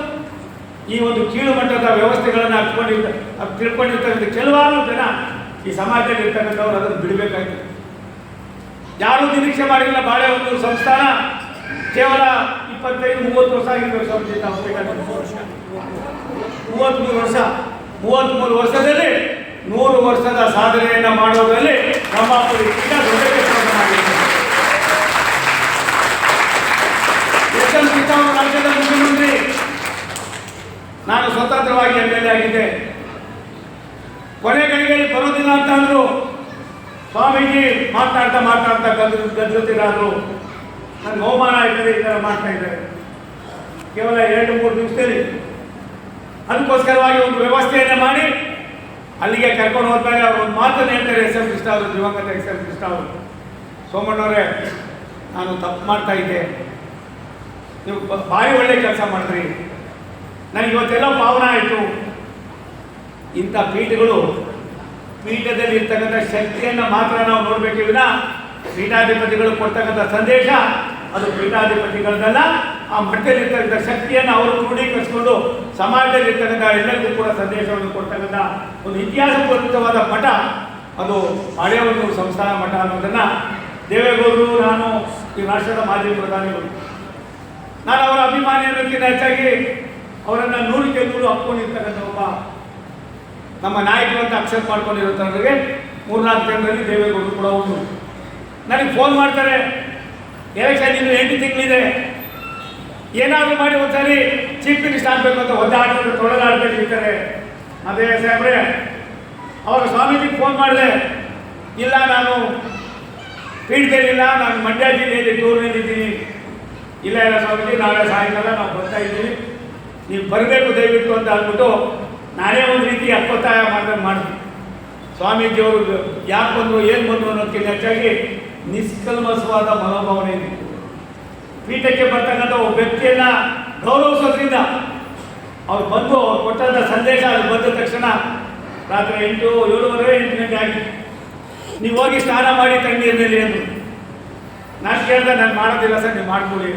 ಈ ಒಂದು ಕೀಳು ಮಟ್ಟದ ವ್ಯವಸ್ಥೆಗಳನ್ನು ಅದು ತಿಳ್ಕೊಂಡಿರ್ತಕ್ಕಂಥ ಕೆಲವಾರು ಜನ ಈ ಸಮಾಜದಲ್ಲಿ ಇರ್ತಕ್ಕಂಥವ್ರು ಅದನ್ನು ಬಿಡಬೇಕಾಯ್ತು. ಯಾರೂ ನಿರೀಕ್ಷೆ ಮಾಡಿಲ್ಲ, ಬಾಳೆ ಒಂದು ಸಂಸ್ಥಾನ ಕೇವಲ ಇಪ್ಪತ್ತೈದು, ಮೂವತ್ತು ವರ್ಷ ಆಗಿರ್ಬೇಕು ಸ್ವಾಮೀಜಿ ನಾವು. ಮೂವತ್ತ್ಮೂರು ವರ್ಷ ಮೂವತ್ತ್ಮೂರು ವರ್ಷದಲ್ಲಿ ನೂರು ವರ್ಷದ ಸಾಧನೆಯನ್ನು ಮಾಡೋದರಲ್ಲಿ ನಮ್ಮ ರಾಜ್ಯದ ಮುಖ್ಯಮಂತ್ರಿ. ನಾನು ಸ್ವತಂತ್ರವಾಗಿ ಎಂ ಎಲ್ ಎ ಆಗಿದ್ದೆ. ಕೊನೆ ಗಳಿಗೆಯಲ್ಲಿ ಬರೋದಿಲ್ಲ ಅಂತ ಅಂದ್ರು ಸ್ವಾಮೀಜಿ ಮಾತನಾಡ್ತಾ ಮಾತನಾಡ್ತಾ ಗದ್ರ ಗದ್ರತಿರಾದ್ರು ನನಗೆ ಅವಮಾನ ಆಗ್ತದೆ ಈ ಥರ ಮಾಡ್ತಾ ಇದ್ದಾರೆ. ಕೇವಲ ಎರಡು, ಮೂರು ದಿವಸದಲ್ಲಿ ಅದಕ್ಕೋಸ್ಕರವಾಗಿ ಒಂದು ವ್ಯವಸ್ಥೆಯನ್ನು ಮಾಡಿ ಅಲ್ಲಿಗೆ ಕರ್ಕೊಂಡು ಹೋದ್ಮೇಲೆ ಅವರು ಒಂದು ಮಾತು ಹೇಳ್ತಾರೆ ಎಸ್ ಎಂ ಕೃಷ್ಣ ಅವರು, ದಿವಂಗತ ಎಸ್ ಎಂ ಕೃಷ್ಣ ಅವರು. ಸೋಮಣ್ಣವರೇ, ನಾನು ತಪ್ಪು ಮಾಡ್ತಾ ಇದ್ದೆ. ನೀವು ಭಾರಿ ಒಳ್ಳೆ ಕೆಲಸ ಮಾಡಿದ್ರಿ. ನನಗೆ ಇವತ್ತೆಲ್ಲ ಪಾವನ ಆಯಿತು. ಇಂಥ ಪೀಠಗಳು ಪೀಠದಲ್ಲಿ ಇರ್ತಕ್ಕಂಥ ಶಕ್ತಿಯನ್ನು ಮಾತ್ರ ನಾವು ನೋಡಬೇಕು. ಪೀಠಾಧಿಪತಿಗಳು ಕೊಡ್ತಕ್ಕಂಥ ಸಂದೇಶ ಅದು ಪೀಠಾಧಿಪತಿಗಳದಲ್ಲ, ಆ ಮಠದಲ್ಲಿ ಇರ್ತಕ್ಕಂಥ ಶಕ್ತಿಯನ್ನು ಅವರು ಕ್ರೋಢೀಕರಿಸಿಕೊಂಡು ಸಮಾಜದಲ್ಲಿರ್ತಕ್ಕಂಥ ಎಲ್ಲರಿಗೂ ಕೂಡ ಸಂದೇಶವನ್ನು ಕೊಡ್ತಕ್ಕಂಥ ಒಂದು ಇತಿಹಾಸಪೂರಿತವಾದ ಮಠ ಅದು ಹಳೆಯೊಂದು ಸಂಸ್ಥಾನ ಮಠ ಅನ್ನೋದನ್ನು ದೇವೇಗೌಡರು, ನಾನು, ಈ ರಾಷ್ಟ್ರದ ಮಾಜಿ ಪ್ರಧಾನಿಗಳು. ನಾನು ಅವರ ಅಭಿಮಾನಿ ಅನ್ನೋದಕ್ಕಿಂತ ಹೆಚ್ಚಾಗಿ ಅವರನ್ನು ನೂರಕ್ಕೆ ನೂರು ಅಪ್ಕೊಂಡಿರ್ತಕ್ಕಂಥ ಒಬ್ಬ ನಮ್ಮ ನಾಯಕರು ಅಂತ ಅಕ್ಸೆಪ್ಟ್ ಮೂರು ಮೂರ್ನಾಲ್ಕು ಜನರಲ್ಲಿ ದೇವೇಗೌಡರು ಕೂಡ ಒಂದು ನನಗೆ ಫೋನ್ ಮಾಡ್ತಾರೆ ಎಲೆಕ್ಷನ್ ನೀನು ಎಂಟು ತಿಂಗಳಿದೆ. ಏನಾದರೂ ಮಾಡಿ ಒಂದ್ಸರಿ ಚೀಫ್ ಮಿನಿಸ್ಟರ್ ಆಗಬೇಕು ಅಂತ ಒದ್ದಾಡಿದ್ರು ತೊಳೆದಾಡ್ಬೇಕು ಇರ್ತಾರೆ ಅದೇ ಸಾಹೇಬ್ರೆ ಅವಾಗ ಸ್ವಾಮೀಜಿಗೆ ಫೋನ್ ಮಾಡಿದೆ. ಇಲ್ಲ, ನಾನು ಪೀಠದಲ್ಲಿಲ್ಲ, ನಾನು ಮಂಡ್ಯ ಜಿಲ್ಲೆಯಲ್ಲಿ ಟೂರ್ನಲ್ಲಿದ್ದೀನಿ ಇಲ್ಲ ಇಲ್ಲ ಸ್ವಾಮೀಜಿ, ನಾಳೆ ಸಾಯಂಕಾಲ ನಾವು ಬರ್ತಾ ಇದ್ದೀವಿ. ನೀವು ಬರಬೇಕು ದಯವಿಟ್ಟು ಅಂತ ಅಂದ್ಬಿಟ್ಟು ನಾನೇ ಒಂದು ರೀತಿ ಅಪ್ಪತ್ತಾಯ ಮಾಡಿದ್ರೆ ಮಾಡಿದ್ವಿ ಸ್ವಾಮೀಜಿಯವರು ಯಾಕೆ ಬಂದರು, ಏನು ಬಂದರು ಅನ್ನೋದಕ್ಕಿಂತ ಹೆಚ್ಚಾಗಿ ನಿಷ್ಕಲ್ಮಸವಾದ ಮನೋಭಾವನೆ ಪೀಠಕ್ಕೆ ಬರ್ತಕ್ಕಂಥ ಒಬ್ಬ ವ್ಯಕ್ತಿಯನ್ನ ಗೌರವಿಸೋದ್ರಿಂದ ಅವ್ರು ಬಂದು ಅವ್ರು ಕೊಟ್ಟಂಥ ಸಂದೇಶ ಅಲ್ಲಿ ಬಂದ ತಕ್ಷಣ ರಾತ್ರಿ ಎಂಟು ಏಳುವರೆ ಎಂಟು ಗಂಟೆ ಆಗಿ ನೀವು ಹೋಗಿ ಸ್ನಾನ ಮಾಡಿ ತಣ್ಣೀರಿನಲ್ಲಿ ಅಂದರು ನಾನು ಕೇಳಿದೆ, ನಾನು ಮಾಡೋದಿಲ್ಲ ಸರ್, ನೀವು ಮಾಡ್ಕೊಳ್ಳಿ.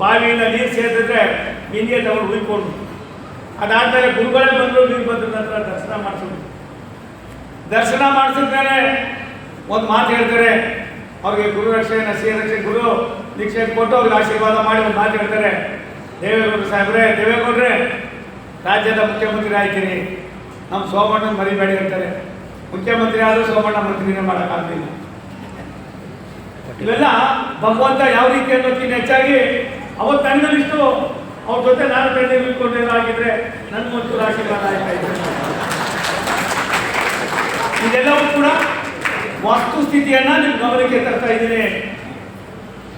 ಬಾವಿಯಿಂದ ನೀರು ಸೇರಿದ್ರೆ ನಿಮಗೆ ತಗೊಂಡು ಉಯ್ಕೊಂಡು ಅದಾದ್ಮೇಲೆ ಗುರುಗಳೇ ಬಂದರು ನೀರು ಬಂದ ನಂತರ ದರ್ಶನ ಮಾಡಿಸಿದ್ರು ದರ್ಶನ ಮಾಡಿಸಿದ್ಮೇಲೆ ಒಂದು ಮಾತು ಹೇಳ್ತಾರೆ. ಅವ್ರಿಗೆ ಗುರು ನಸಿಯ ರಕ್ಷೆ, ಗುರು ದೀಕ್ಷೆ ಕೊಟ್ಟು ಅವ್ರಿಗೆ ಆಶೀರ್ವಾದ ಮಾಡಿ ಒಂದು ಮಾತು ಹೇಳ್ತಾರೆ. ದೇವೇಗೌಡರು ಸಾಹೇಬ್ರೆ, ದೇವೇಗೌಡ್ರೆ, ರಾಜ್ಯದ ಮುಖ್ಯಮಂತ್ರಿ ಆಯ್ತೀರಿ. ನಮ್ಮ ಸೋಮಣ್ಣನ ಮರಿಬೇಡಿ ಹೇಳ್ತಾರೆ ಮುಖ್ಯಮಂತ್ರಿ ಆದರೂ ಸೋಮಣ್ಣ ಮಂತ್ರಿನೇ ಮಾಡೋಕ್ಕಾಗಲಿಲ್ಲ ಇವೆಲ್ಲ ಭಗವಂತ ಯಾವ ರೀತಿ ಅನ್ನೋದಕ್ಕಿಂತ ಹೆಚ್ಚಾಗಿ ಅವತ್ತು ತಂಡದಿಷ್ಟು ಅವ್ರ ಜೊತೆ ನಾನು ಕಣ್ಣೆ ಆಗಿದ್ರೆ ನನ್ನ ಮತ್ತು ಆಶೀರ್ವಾದ ಆಯ್ತಾ ಇದೆಲ್ಲವೂ ಕೂಡ ವಸ್ತುಸ್ಥಿತಿಯನ್ನ ನಿಮ್ಮ ಗಮನಕ್ಕೆ ತರ್ತಾ ಇದ್ದೀನಿ.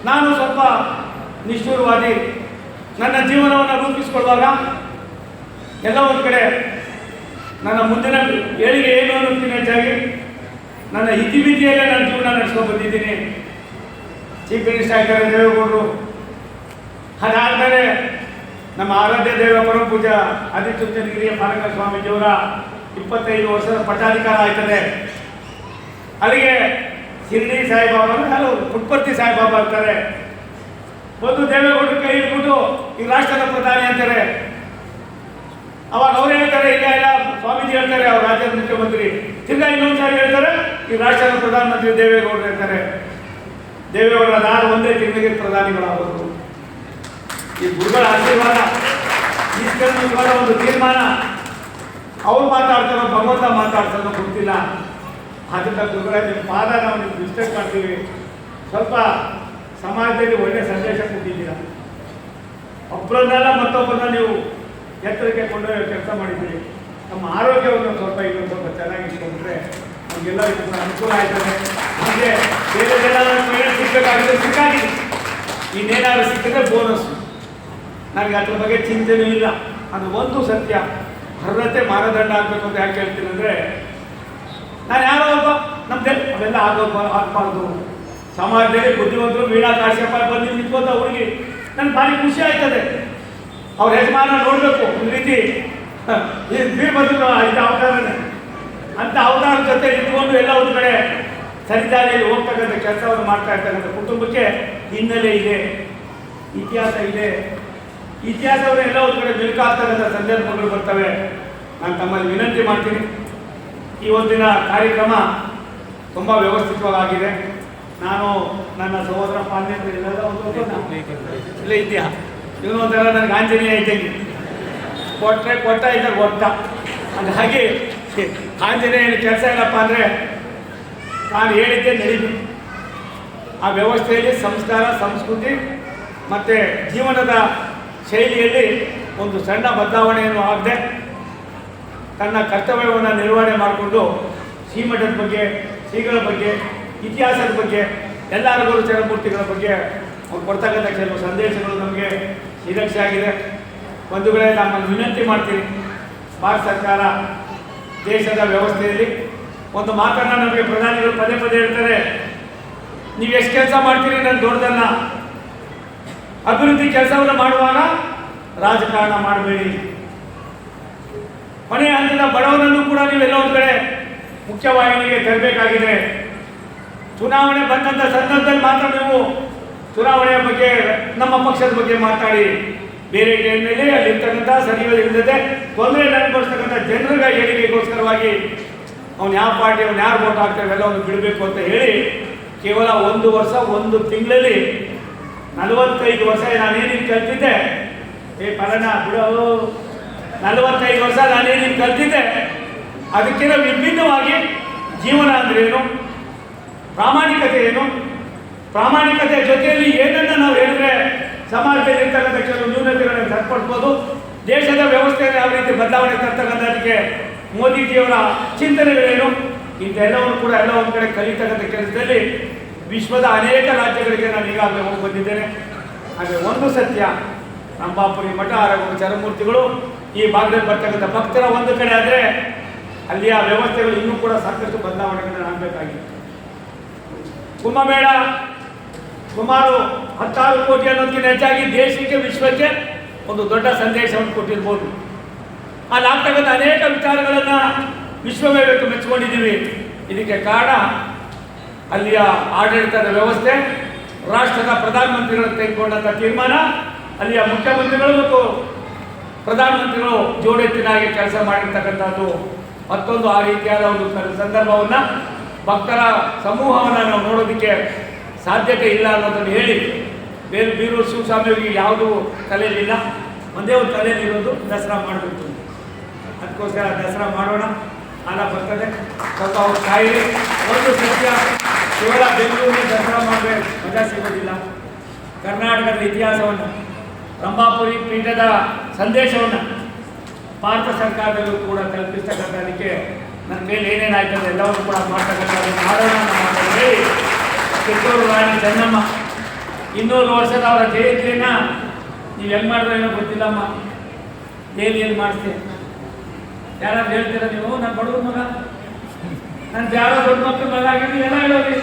ನಾನು ಸ್ವಲ್ಪ ನಿಷ್ಠುರವಾದಿ. ನನ್ನ ಜೀವನವನ್ನು ರೂಪಿಸಿಕೊಳ್ಳುವಾಗ ಎಲ್ಲ ಒಂದು ಕಡೆ ನನ್ನ ಮುಂದಿನ ಏಳಿಗೆ ಏನು ಅನ್ನೋದಕ್ಕಿಂತ ಹೆಚ್ಚಾಗಿ ನನ್ನ ಇತಿಮಿತಿಯಲ್ಲೇ ನನ್ನ ಜೀವನ ನಡೆಸ್ಕೊಂಡು ಬಂದಿದ್ದೀನಿ. ಚೀಫ್ ಮಿನಿಸ್ಟರ್ ಆಗಿದ್ದಾರೆ ದೇವೇಗೌಡರು. ಅದಾದಮೇಲೆ ನಮ್ಮ ಆರಾಧ್ಯ ದೇವ ಪರಮ ಪೂಜಾ ಆದಿತ್ಯಗಿರಿಯ ಪಾಲಕ ಸ್ವಾಮೀಜಿಯವರ ಇಪ್ಪತ್ತೈದು ವರ್ಷದ ಪಟ್ಟಾಧಿಕಾರ ಆಯ್ತದೆ. ಅಲ್ಲಿಗೆ ಶಿರ್ಡಿ ಸಾಯಿಬಾಬಾ ಹಲವು ಪುಟ್ಪರ್ತಿ ಸಾಯಿಬಾಬಾ ಅಂತಾರೆ. ಒಂದು ದೇವೇಗೌಡರು ಕೈ ಹಿಡ್ಬಿಟ್ಟು ಈ ರಾಷ್ಟ್ರದ ಪ್ರಧಾನಿ ಅಂತಾರೆ. ಅವಾಗ ಅವ್ರು ಹೇಳ್ತಾರೆ, ಇಲ್ಲ ಇಲ್ಲ, ಸ್ವಾಮೀಜಿ ಹೇಳ್ತಾರೆ, ಅವ್ರ ರಾಜ್ಯದ ಮುಖ್ಯಮಂತ್ರಿ. ತಿರ್ಗಾ ಇನ್ನೊಂದ್ಸಾರಿ ಹೇಳ್ತಾರೆ, ಈ ರಾಷ್ಟ್ರದ ಪ್ರಧಾನಮಂತ್ರಿ ದೇವೇಗೌಡರು ಹೇಳ್ತಾರೆ. ದೇವೇಗೌಡರ ನಾನು ಒಂದೇ ತಿಂಗಳಿಗೆ ಪ್ರಧಾನಿಗಳಾಗೋದು. ಈ ಗುರುಗಳ ಆಶೀರ್ವಾದ ಈಶ್ವರನ ಒಂದು ತೀರ್ಮಾನ. ಅವ್ರು ಮಾತಾಡ್ತಾರೋ, ಭಗವಂತ ಮಾತಾಡ್ತಾರೋ ಗೊತ್ತಿಲ್ಲ. ಗುರುಗಳ ನಿಮ್ಮ ಪಾದ ನಾವು ನಿಮ್ಗೆ ಡಿಸ್ಟರ್ಬ್ ಮಾಡ್ತೀವಿ. ಸ್ವಲ್ಪ ಸಮಾಜದಲ್ಲಿ ಒಳ್ಳೆ ಸಂದೇಶ ಕೊಟ್ಟಿದ್ದೀರಾ? ಒಬ್ಬರನ್ನೆಲ್ಲ ಮತ್ತೊಬ್ಬರನ್ನ ನೀವು ಎತ್ತರಕ್ಕೆ ಕೊಂಡೊಯ್ಯೋ ಕೆಲಸ ಮಾಡಿದ್ದೀರಿ. ನಮ್ಮ ಆರೋಗ್ಯವನ್ನು ಸ್ವಲ್ಪ ಇನ್ನೊಂದು ಸ್ವಲ್ಪ ಚೆನ್ನಾಗಿ ಇಟ್ಕೊಂಡ್ರೆ ನಮಗೆಲ್ಲ ಇದಕ್ಕೆ ಅನುಕೂಲ ಆಯ್ತದೆ. ಹಾಗೆ ಬೇರೆ ಏನಾದರೂ ಸಿಗಬೇಕಾಗಿದೆ ಸಿಕ್ಕಾಗಿದೆ ಇನ್ನೇನಾದ್ರು ಸಿಕ್ಕಿದ್ರೆ ಬೋನಸ್ ನನಗೆ ಅದ್ರ ಬಗ್ಗೆ ಚಿಂತೆನೂ ಇಲ್ಲ. ಅದು ಒಂದು ಸತ್ಯ. ಅರ್ಹತೆ ಮಾನದಂಡ ಆಗಬೇಕು ಅಂತ ಯಾಕೆ ಹೇಳ್ತೀನಿ ಅಂದರೆ ನಾನು ಯಾರೋ ಒಬ್ಬ ನಮ್ದೆಲ್ಲ ಅವೆಲ್ಲ ಆಗೋದು ಆಗಬಾರ್ದು. ಸಮಾಜದಲ್ಲಿ ಬುದ್ಧಿವಂತರು ವೀಣಾ ಕಾಶ್ಯಪ್ಪ ಬಂದು ನಿಂತ್ಕೊಂತ ಹುಡುಗಿ ನನ್ನ ಭಾರಿ ಖುಷಿ ಆಯ್ತದೆ. ಅವ್ರ ಯಜಮಾನ ನೋಡಬೇಕು, ಒಂದು ರೀತಿ. ಬೀರ್ಬದ್ರು ಇದು ಅವತಾರನೇ ಅಂತ ಅವತಾರ ಜೊತೆ ನಿಂತ್ಕೊಂಡು ಎಲ್ಲ ಒಂದು ಕಡೆ ಸರಿದಾರಿಯಲ್ಲಿ ಹೋಗ್ತಕ್ಕಂಥ ಕೆಲಸವನ್ನು ಮಾಡ್ತಾ ಇರ್ತಕ್ಕಂಥ ಕುಟುಂಬಕ್ಕೆ ಹಿನ್ನೆಲೆ ಇದೆ, ಇತಿಹಾಸ ಇದೆ. ಇತಿಹಾಸವನ್ನು ಎಲ್ಲ ಒಂದು ಕಡೆ ಮೆಲುಕಾಗ್ತಕ್ಕಂಥ ಸಂದರ್ಭಗಳು ಬರ್ತವೆ. ನಾನು ತಮ್ಮಲ್ಲಿ ವಿನಂತಿ ಮಾಡ್ತೀನಿ. ಒಂದಿನ ಕಾರ್ಯಕ್ರಮ ತುಂಬ ವ್ಯವಸ್ಥಿತವಾಗಿದೆ. ನಾನು ನನ್ನ ಸಹೋದರ ಇಲ್ಲೇ ಇದೆಯಾ ಇವನು ಒಂಥರ ನನಗೆ ಆಂಜನೇಯ ಇದ್ದಂಗೆ ಕೊಟ್ಟರೆ ಕೊಟ್ಟ ಇದ್ದಾಗ ಒಟ್ಟ ಹಾಗಾಗಿ ಆಂಜನೇಯನ ಕೆಲಸ ಏನಪ್ಪ ಅಂದರೆ ನಾನು ಹೇಳಿದ್ದೆ ನಡೀಬೇಕು ಆ ವ್ಯವಸ್ಥೆಯಲ್ಲಿ ಸಂಸ್ಕಾರ, ಸಂಸ್ಕೃತಿ ಮತ್ತು ಜೀವನದ ಶೈಲಿಯಲ್ಲಿ ಒಂದು ಸಣ್ಣ ಬದಲಾವಣೆಯನ್ನು ಆಗದೆ ತನ್ನ ಕರ್ತವ್ಯವನ್ನು ನಿರ್ವಹಣೆ ಮಾಡಿಕೊಂಡು ಶ್ರೀಮಠದ ಬಗ್ಗೆ, ಶ್ರೀಗಳ ಬಗ್ಗೆ, ಇತಿಹಾಸದ ಬಗ್ಗೆ ಎಲ್ಲ ಅನುಭವ ಚರಮೂರ್ತಿಗಳ ಬಗ್ಗೆ ಅವ್ರು ಕೊಡ್ತಕ್ಕಂಥ ಕೆಲವು ಸಂದೇಶಗಳು ನಮಗೆ ಶ್ರೀರಕ್ಷೆ ಆಗಿದೆ. ಬಂಧುಗಳೇ ನಮ್ಮನ್ನು ವಿನಂತಿ ಮಾಡ್ತೀನಿ ಭಾರತ ಸರ್ಕಾರ ದೇಶದ ವ್ಯವಸ್ಥೆಯಲ್ಲಿ ಒಂದು ಮಾತನ್ನು ನಮಗೆ ಪ್ರಧಾನಿಗಳು ಪದೇ ಪದೇ ಹೇಳ್ತಾರೆ, ನೀವು ಎಷ್ಟು ಕೆಲಸ ಮಾಡ್ತೀರಿ ನನ್ನ ದೊಡ್ಡದನ್ನ? ಅಭಿವೃದ್ಧಿ ಕೆಲಸವನ್ನು ಮಾಡುವಾಗ ರಾಜಕಾರಣ ಮಾಡಬೇಡಿ. ಕೊನೆಯ ಹಂತದ ಬಡವರನ್ನು ಕೂಡ ನೀವೆಲ್ಲ ಒಂದು ಕಡೆ ಮುಖ್ಯವಾಹಿನಿಗೆ ತರಬೇಕಾಗಿದೆ. ಚುನಾವಣೆ ಬಂದಂಥ ಸಂದರ್ಭದಲ್ಲಿ ಮಾತ್ರ ನೀವು ಚುನಾವಣೆಯ ಬಗ್ಗೆ, ನಮ್ಮ ಪಕ್ಷದ ಬಗ್ಗೆ ಮಾತಾಡಿ. ಬೇರೆ ಮೇಲೆ ಅಲ್ಲಿರ್ತಕ್ಕಂಥ ಇರ್ತಕ್ಕಂಥ ಸರಿ ಇಲ್ಲದೆ ತೊಂದರೆ ಅನುಭವಿಸ್ತಕ್ಕಂಥ ಜನರ ಹೇಳಿಕೆಗೋಸ್ಕರವಾಗಿ ಅವ್ನು ಯಾವ ಪಾರ್ಟಿ, ಅವ್ನು ಯಾರು ವೋಟ್ ಹಾಕ್ತಾರೆ ಅವನು ಬಿಡಬೇಕು ಅಂತ ಹೇಳಿ ಕೇವಲ ಒಂದು ವರ್ಷ, ಒಂದು ತಿಂಗಳಲ್ಲಿ ನಲವತ್ತೈದು ವರ್ಷ ನಾನೇನು ಕಲ್ತಿದ್ದೆ. ಏ ಫಲನ ಬಿಡೋ. ನಲವತ್ತೈದು ವರ್ಷ ನಾನೇನು ಕಲ್ತಿದ್ದೆ. ಅದಕ್ಕಿಂತ ವಿಭಿನ್ನವಾಗಿ ಜೀವನ ಅಂದ್ರೇನು ಪ್ರಾಮಾಣಿಕತೆ ಏನು? ಪ್ರಾಮಾಣಿಕತೆ ಜೊತೆಯಲ್ಲಿ ಏನನ್ನ ನಾವು ಹೇಳಿದ್ರೆ ಸಮಾಜದಲ್ಲಿ ಇರ್ತಕ್ಕಂಥ ಕೆಲವು ನ್ಯೂನತೆಗಳನ್ನು ಸರಿಪಡಿಸ್ಬೋದು ದೇಶದ ವ್ಯವಸ್ಥೆಯನ್ನು ಯಾವ ರೀತಿ ಬದಲಾವಣೆ ತರ್ತಕ್ಕಂಥದಕ್ಕೆ ಮೋದಿಜಿಯವರ ಚಿಂತನೆಗಳೇನು? ಇಂಥೆಲ್ಲವನ್ನು ಕೂಡ ಎಲ್ಲ ಒಂದು ಕಡೆ ಕಲಿತಕ್ಕಂಥ ಕೆಲಸದಲ್ಲಿ ವಿಶ್ವದ ಅನೇಕ ರಾಜ್ಯಗಳಿಗೆ ನಾನು ಈಗಾಗಲೇ ಹೋಗಿ ಬಂದಿದ್ದೇನೆ. ಹಾಗೆ ಒಂದು ಸತ್ಯ, ಅಂಬಾಪುರಿ ಮಠ ಆರೋಗ್ಯ ಚರಮೂರ್ತಿಗಳು ಈ ಭಾಗದಲ್ಲಿ ಬರ್ತಕ್ಕಂಥ ಭಕ್ತರ ಒಂದು ಕಡೆ ಆದರೆ ಅಲ್ಲಿಯ ವ್ಯವಸ್ಥೆಗಳು ಇನ್ನೂ ಕೂಡ ಸಾಕಷ್ಟು ಬದಲಾವಣೆಗಳನ್ನು ಆಗಬೇಕಾಗಿತ್ತು ಕುಂಭಮೇಳ ಸುಮಾರು ಹತ್ತಾರು ಕೋಟಿ ಅನ್ನೋದಕ್ಕಿಂತ ಹೆಚ್ಚಾಗಿ ದೇಶಕ್ಕೆ, ವಿಶ್ವಕ್ಕೆ ಒಂದು ದೊಡ್ಡ ಸಂದೇಶವನ್ನು ಕೊಟ್ಟಿರ್ಬೋದು. ಅಲ್ಲಿ ಆಗ್ತಕ್ಕಂಥ ಅನೇಕ ವಿಚಾರಗಳನ್ನು ವಿಶ್ವವೇ ಮೆಚ್ಚಿಕೊಂಡಿದ್ದೀವಿ. ಇದಕ್ಕೆ ಕಾರಣ ಅಲ್ಲಿಯ ಆಡಳಿತದ ವ್ಯವಸ್ಥೆ, ರಾಷ್ಟ್ರದ ಪ್ರಧಾನಮಂತ್ರಿಗಳು ತೆಗೆದುಕೊಂಡಂಥ ತೀರ್ಮಾನ, ಅಲ್ಲಿಯ ಮುಖ್ಯಮಂತ್ರಿಗಳು ಮತ್ತು ಪ್ರಧಾನಮಂತ್ರಿಗಳು ಜೋಡೆತ್ತಿನಾಗಿ ಕೆಲಸ ಮಾಡಿರ್ತಕ್ಕಂಥದ್ದು ಮತ್ತೊಂದು ಆ ರೀತಿಯಾದ ಒಂದು ಸಂದರ್ಭವನ್ನು ಭಕ್ತರ ಸಮೂಹವನ್ನು ನಾವು ನೋಡೋದಕ್ಕೆ ಸಾಧ್ಯತೆ ಇಲ್ಲ ಅನ್ನೋದನ್ನು ಹೇಳಿ ಬೇರೆ ಬೀರೂರು ಶಿವಸ್ವಾಮಿಯವರಿಗೆ ಯಾವುದೂ ತಲೆಯಲ್ಲಿಲ್ಲ. ಒಂದೇ ಒಂದು ತಲೆಯಲ್ಲಿರೋದು ದಸರಾ ಮಾಡಬೇಕು. ಅದಕ್ಕೋಸ್ಕರ ದಸರಾ ಮಾಡೋಣ. ಅಲ್ಲ ಬರ್ತದೆ. ಸ್ವಲ್ಪ ಅವ್ರು ಕಾಯಿರಿ. ಒಂದು ಸತ್ಯ, ಕೇವಲ ಬೆಂಗಳೂರಿನ ದಸರಾ ಮಾಡಿದ್ರೆ ಮಜಾ ಸಿಗೋದಿಲ್ಲ. ಕರ್ನಾಟಕದ ಇತಿಹಾಸವನ್ನು ರಂಭಾಪುರಿ ಪೀಠದ ಸಂದೇಶವನ್ನು ಭಾರತ ಸರ್ಕಾರದಲ್ಲೂ ಕೂಡ ಕಲ್ಪಿಸ್ತಕ್ಕಂಥದಕ್ಕೆ ನನ್ನ ಮೇಲೆ ಏನೇನಾಯ್ತದೆ ಎಲ್ಲವನ್ನೂ ಕೂಡ ಮಾಡ್ತಕ್ಕಂಥದ್ದು ಮಾಡೋಣ ಕಿತ್ತೂರು ರಾಣಿ ಚೆನ್ನಮ್ಮ. ಇನ್ನೂರು ವರ್ಷದ ಅವರ ಜಯಂತಿಯನ್ನು ನೀವು ಹೆಂಗ್ ಮಾಡಿದ್ರೆ ಏನೋ ಗೊತ್ತಿಲ್ಲಮ್ಮ. ಏನು ಮಾಡಿಸ್ತೀನಿ ಯಾರಾದ್ರು ಹೇಳ್ತೀರ ನೀವು? ನಾನು ಬಡವ್ರ ಮಗ. ನಾನು ಯಾರೋ ದೊಡ್ಡ ಮಕ್ಕಳ ಮಗ ಆಗಿದ್ದು ಎಲ್ಲ ಹೇಳೋದು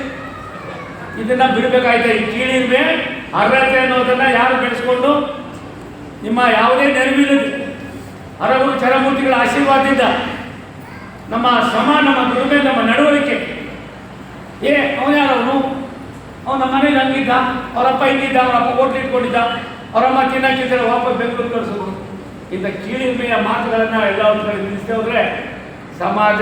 ಇದನ್ನ ಬಿಡಬೇಕಾಯ್ತು? ಈ ಕೀಳಿರ್ಮೆ ಅರ್ಹತೆ ಅನ್ನೋದನ್ನ ಯಾರು ಬೆಳೆಸ್ಕೊಂಡು ನಿಮ್ಮ ಯಾವುದೇ ನೆರವಿಲ್ಲದೆ ಹರವು ಚರಮೂರ್ತಿಗಳ ಆಶೀರ್ವಾದದಿಂದ ನಮ್ಮ ಶ್ರಮ ನಮ್ಮ ದುಡಿಮೆ ನಮ್ಮ ನಡವಳಿಕೆ. ಏ, ಅವನು ಯಾರವನು? ಅವನ ಮನೇಲಿ ಹಂಗಿದ್ದ? ಅವರಪ್ಪ ಹಿಂಗಿದ್ದ? ಅವರಪ್ಪ ಹೋಟ್ಲ್ ಇಟ್ಕೊಂಡಿದ್ದ? ಅವರಮ್ಮ ತಿನ್ನಕ್ಕಿದ್ರೆ ವಾಪಸ್ ಬೆಂಗಳೂರು ಕಳಿಸೋದು ಇಂಥ ಕೀಳಿಮೆಯ ಮಾತುಗಳನ್ನು ಎಲ್ಲ ಹೋದ್ರೆ ಸಮಾಜ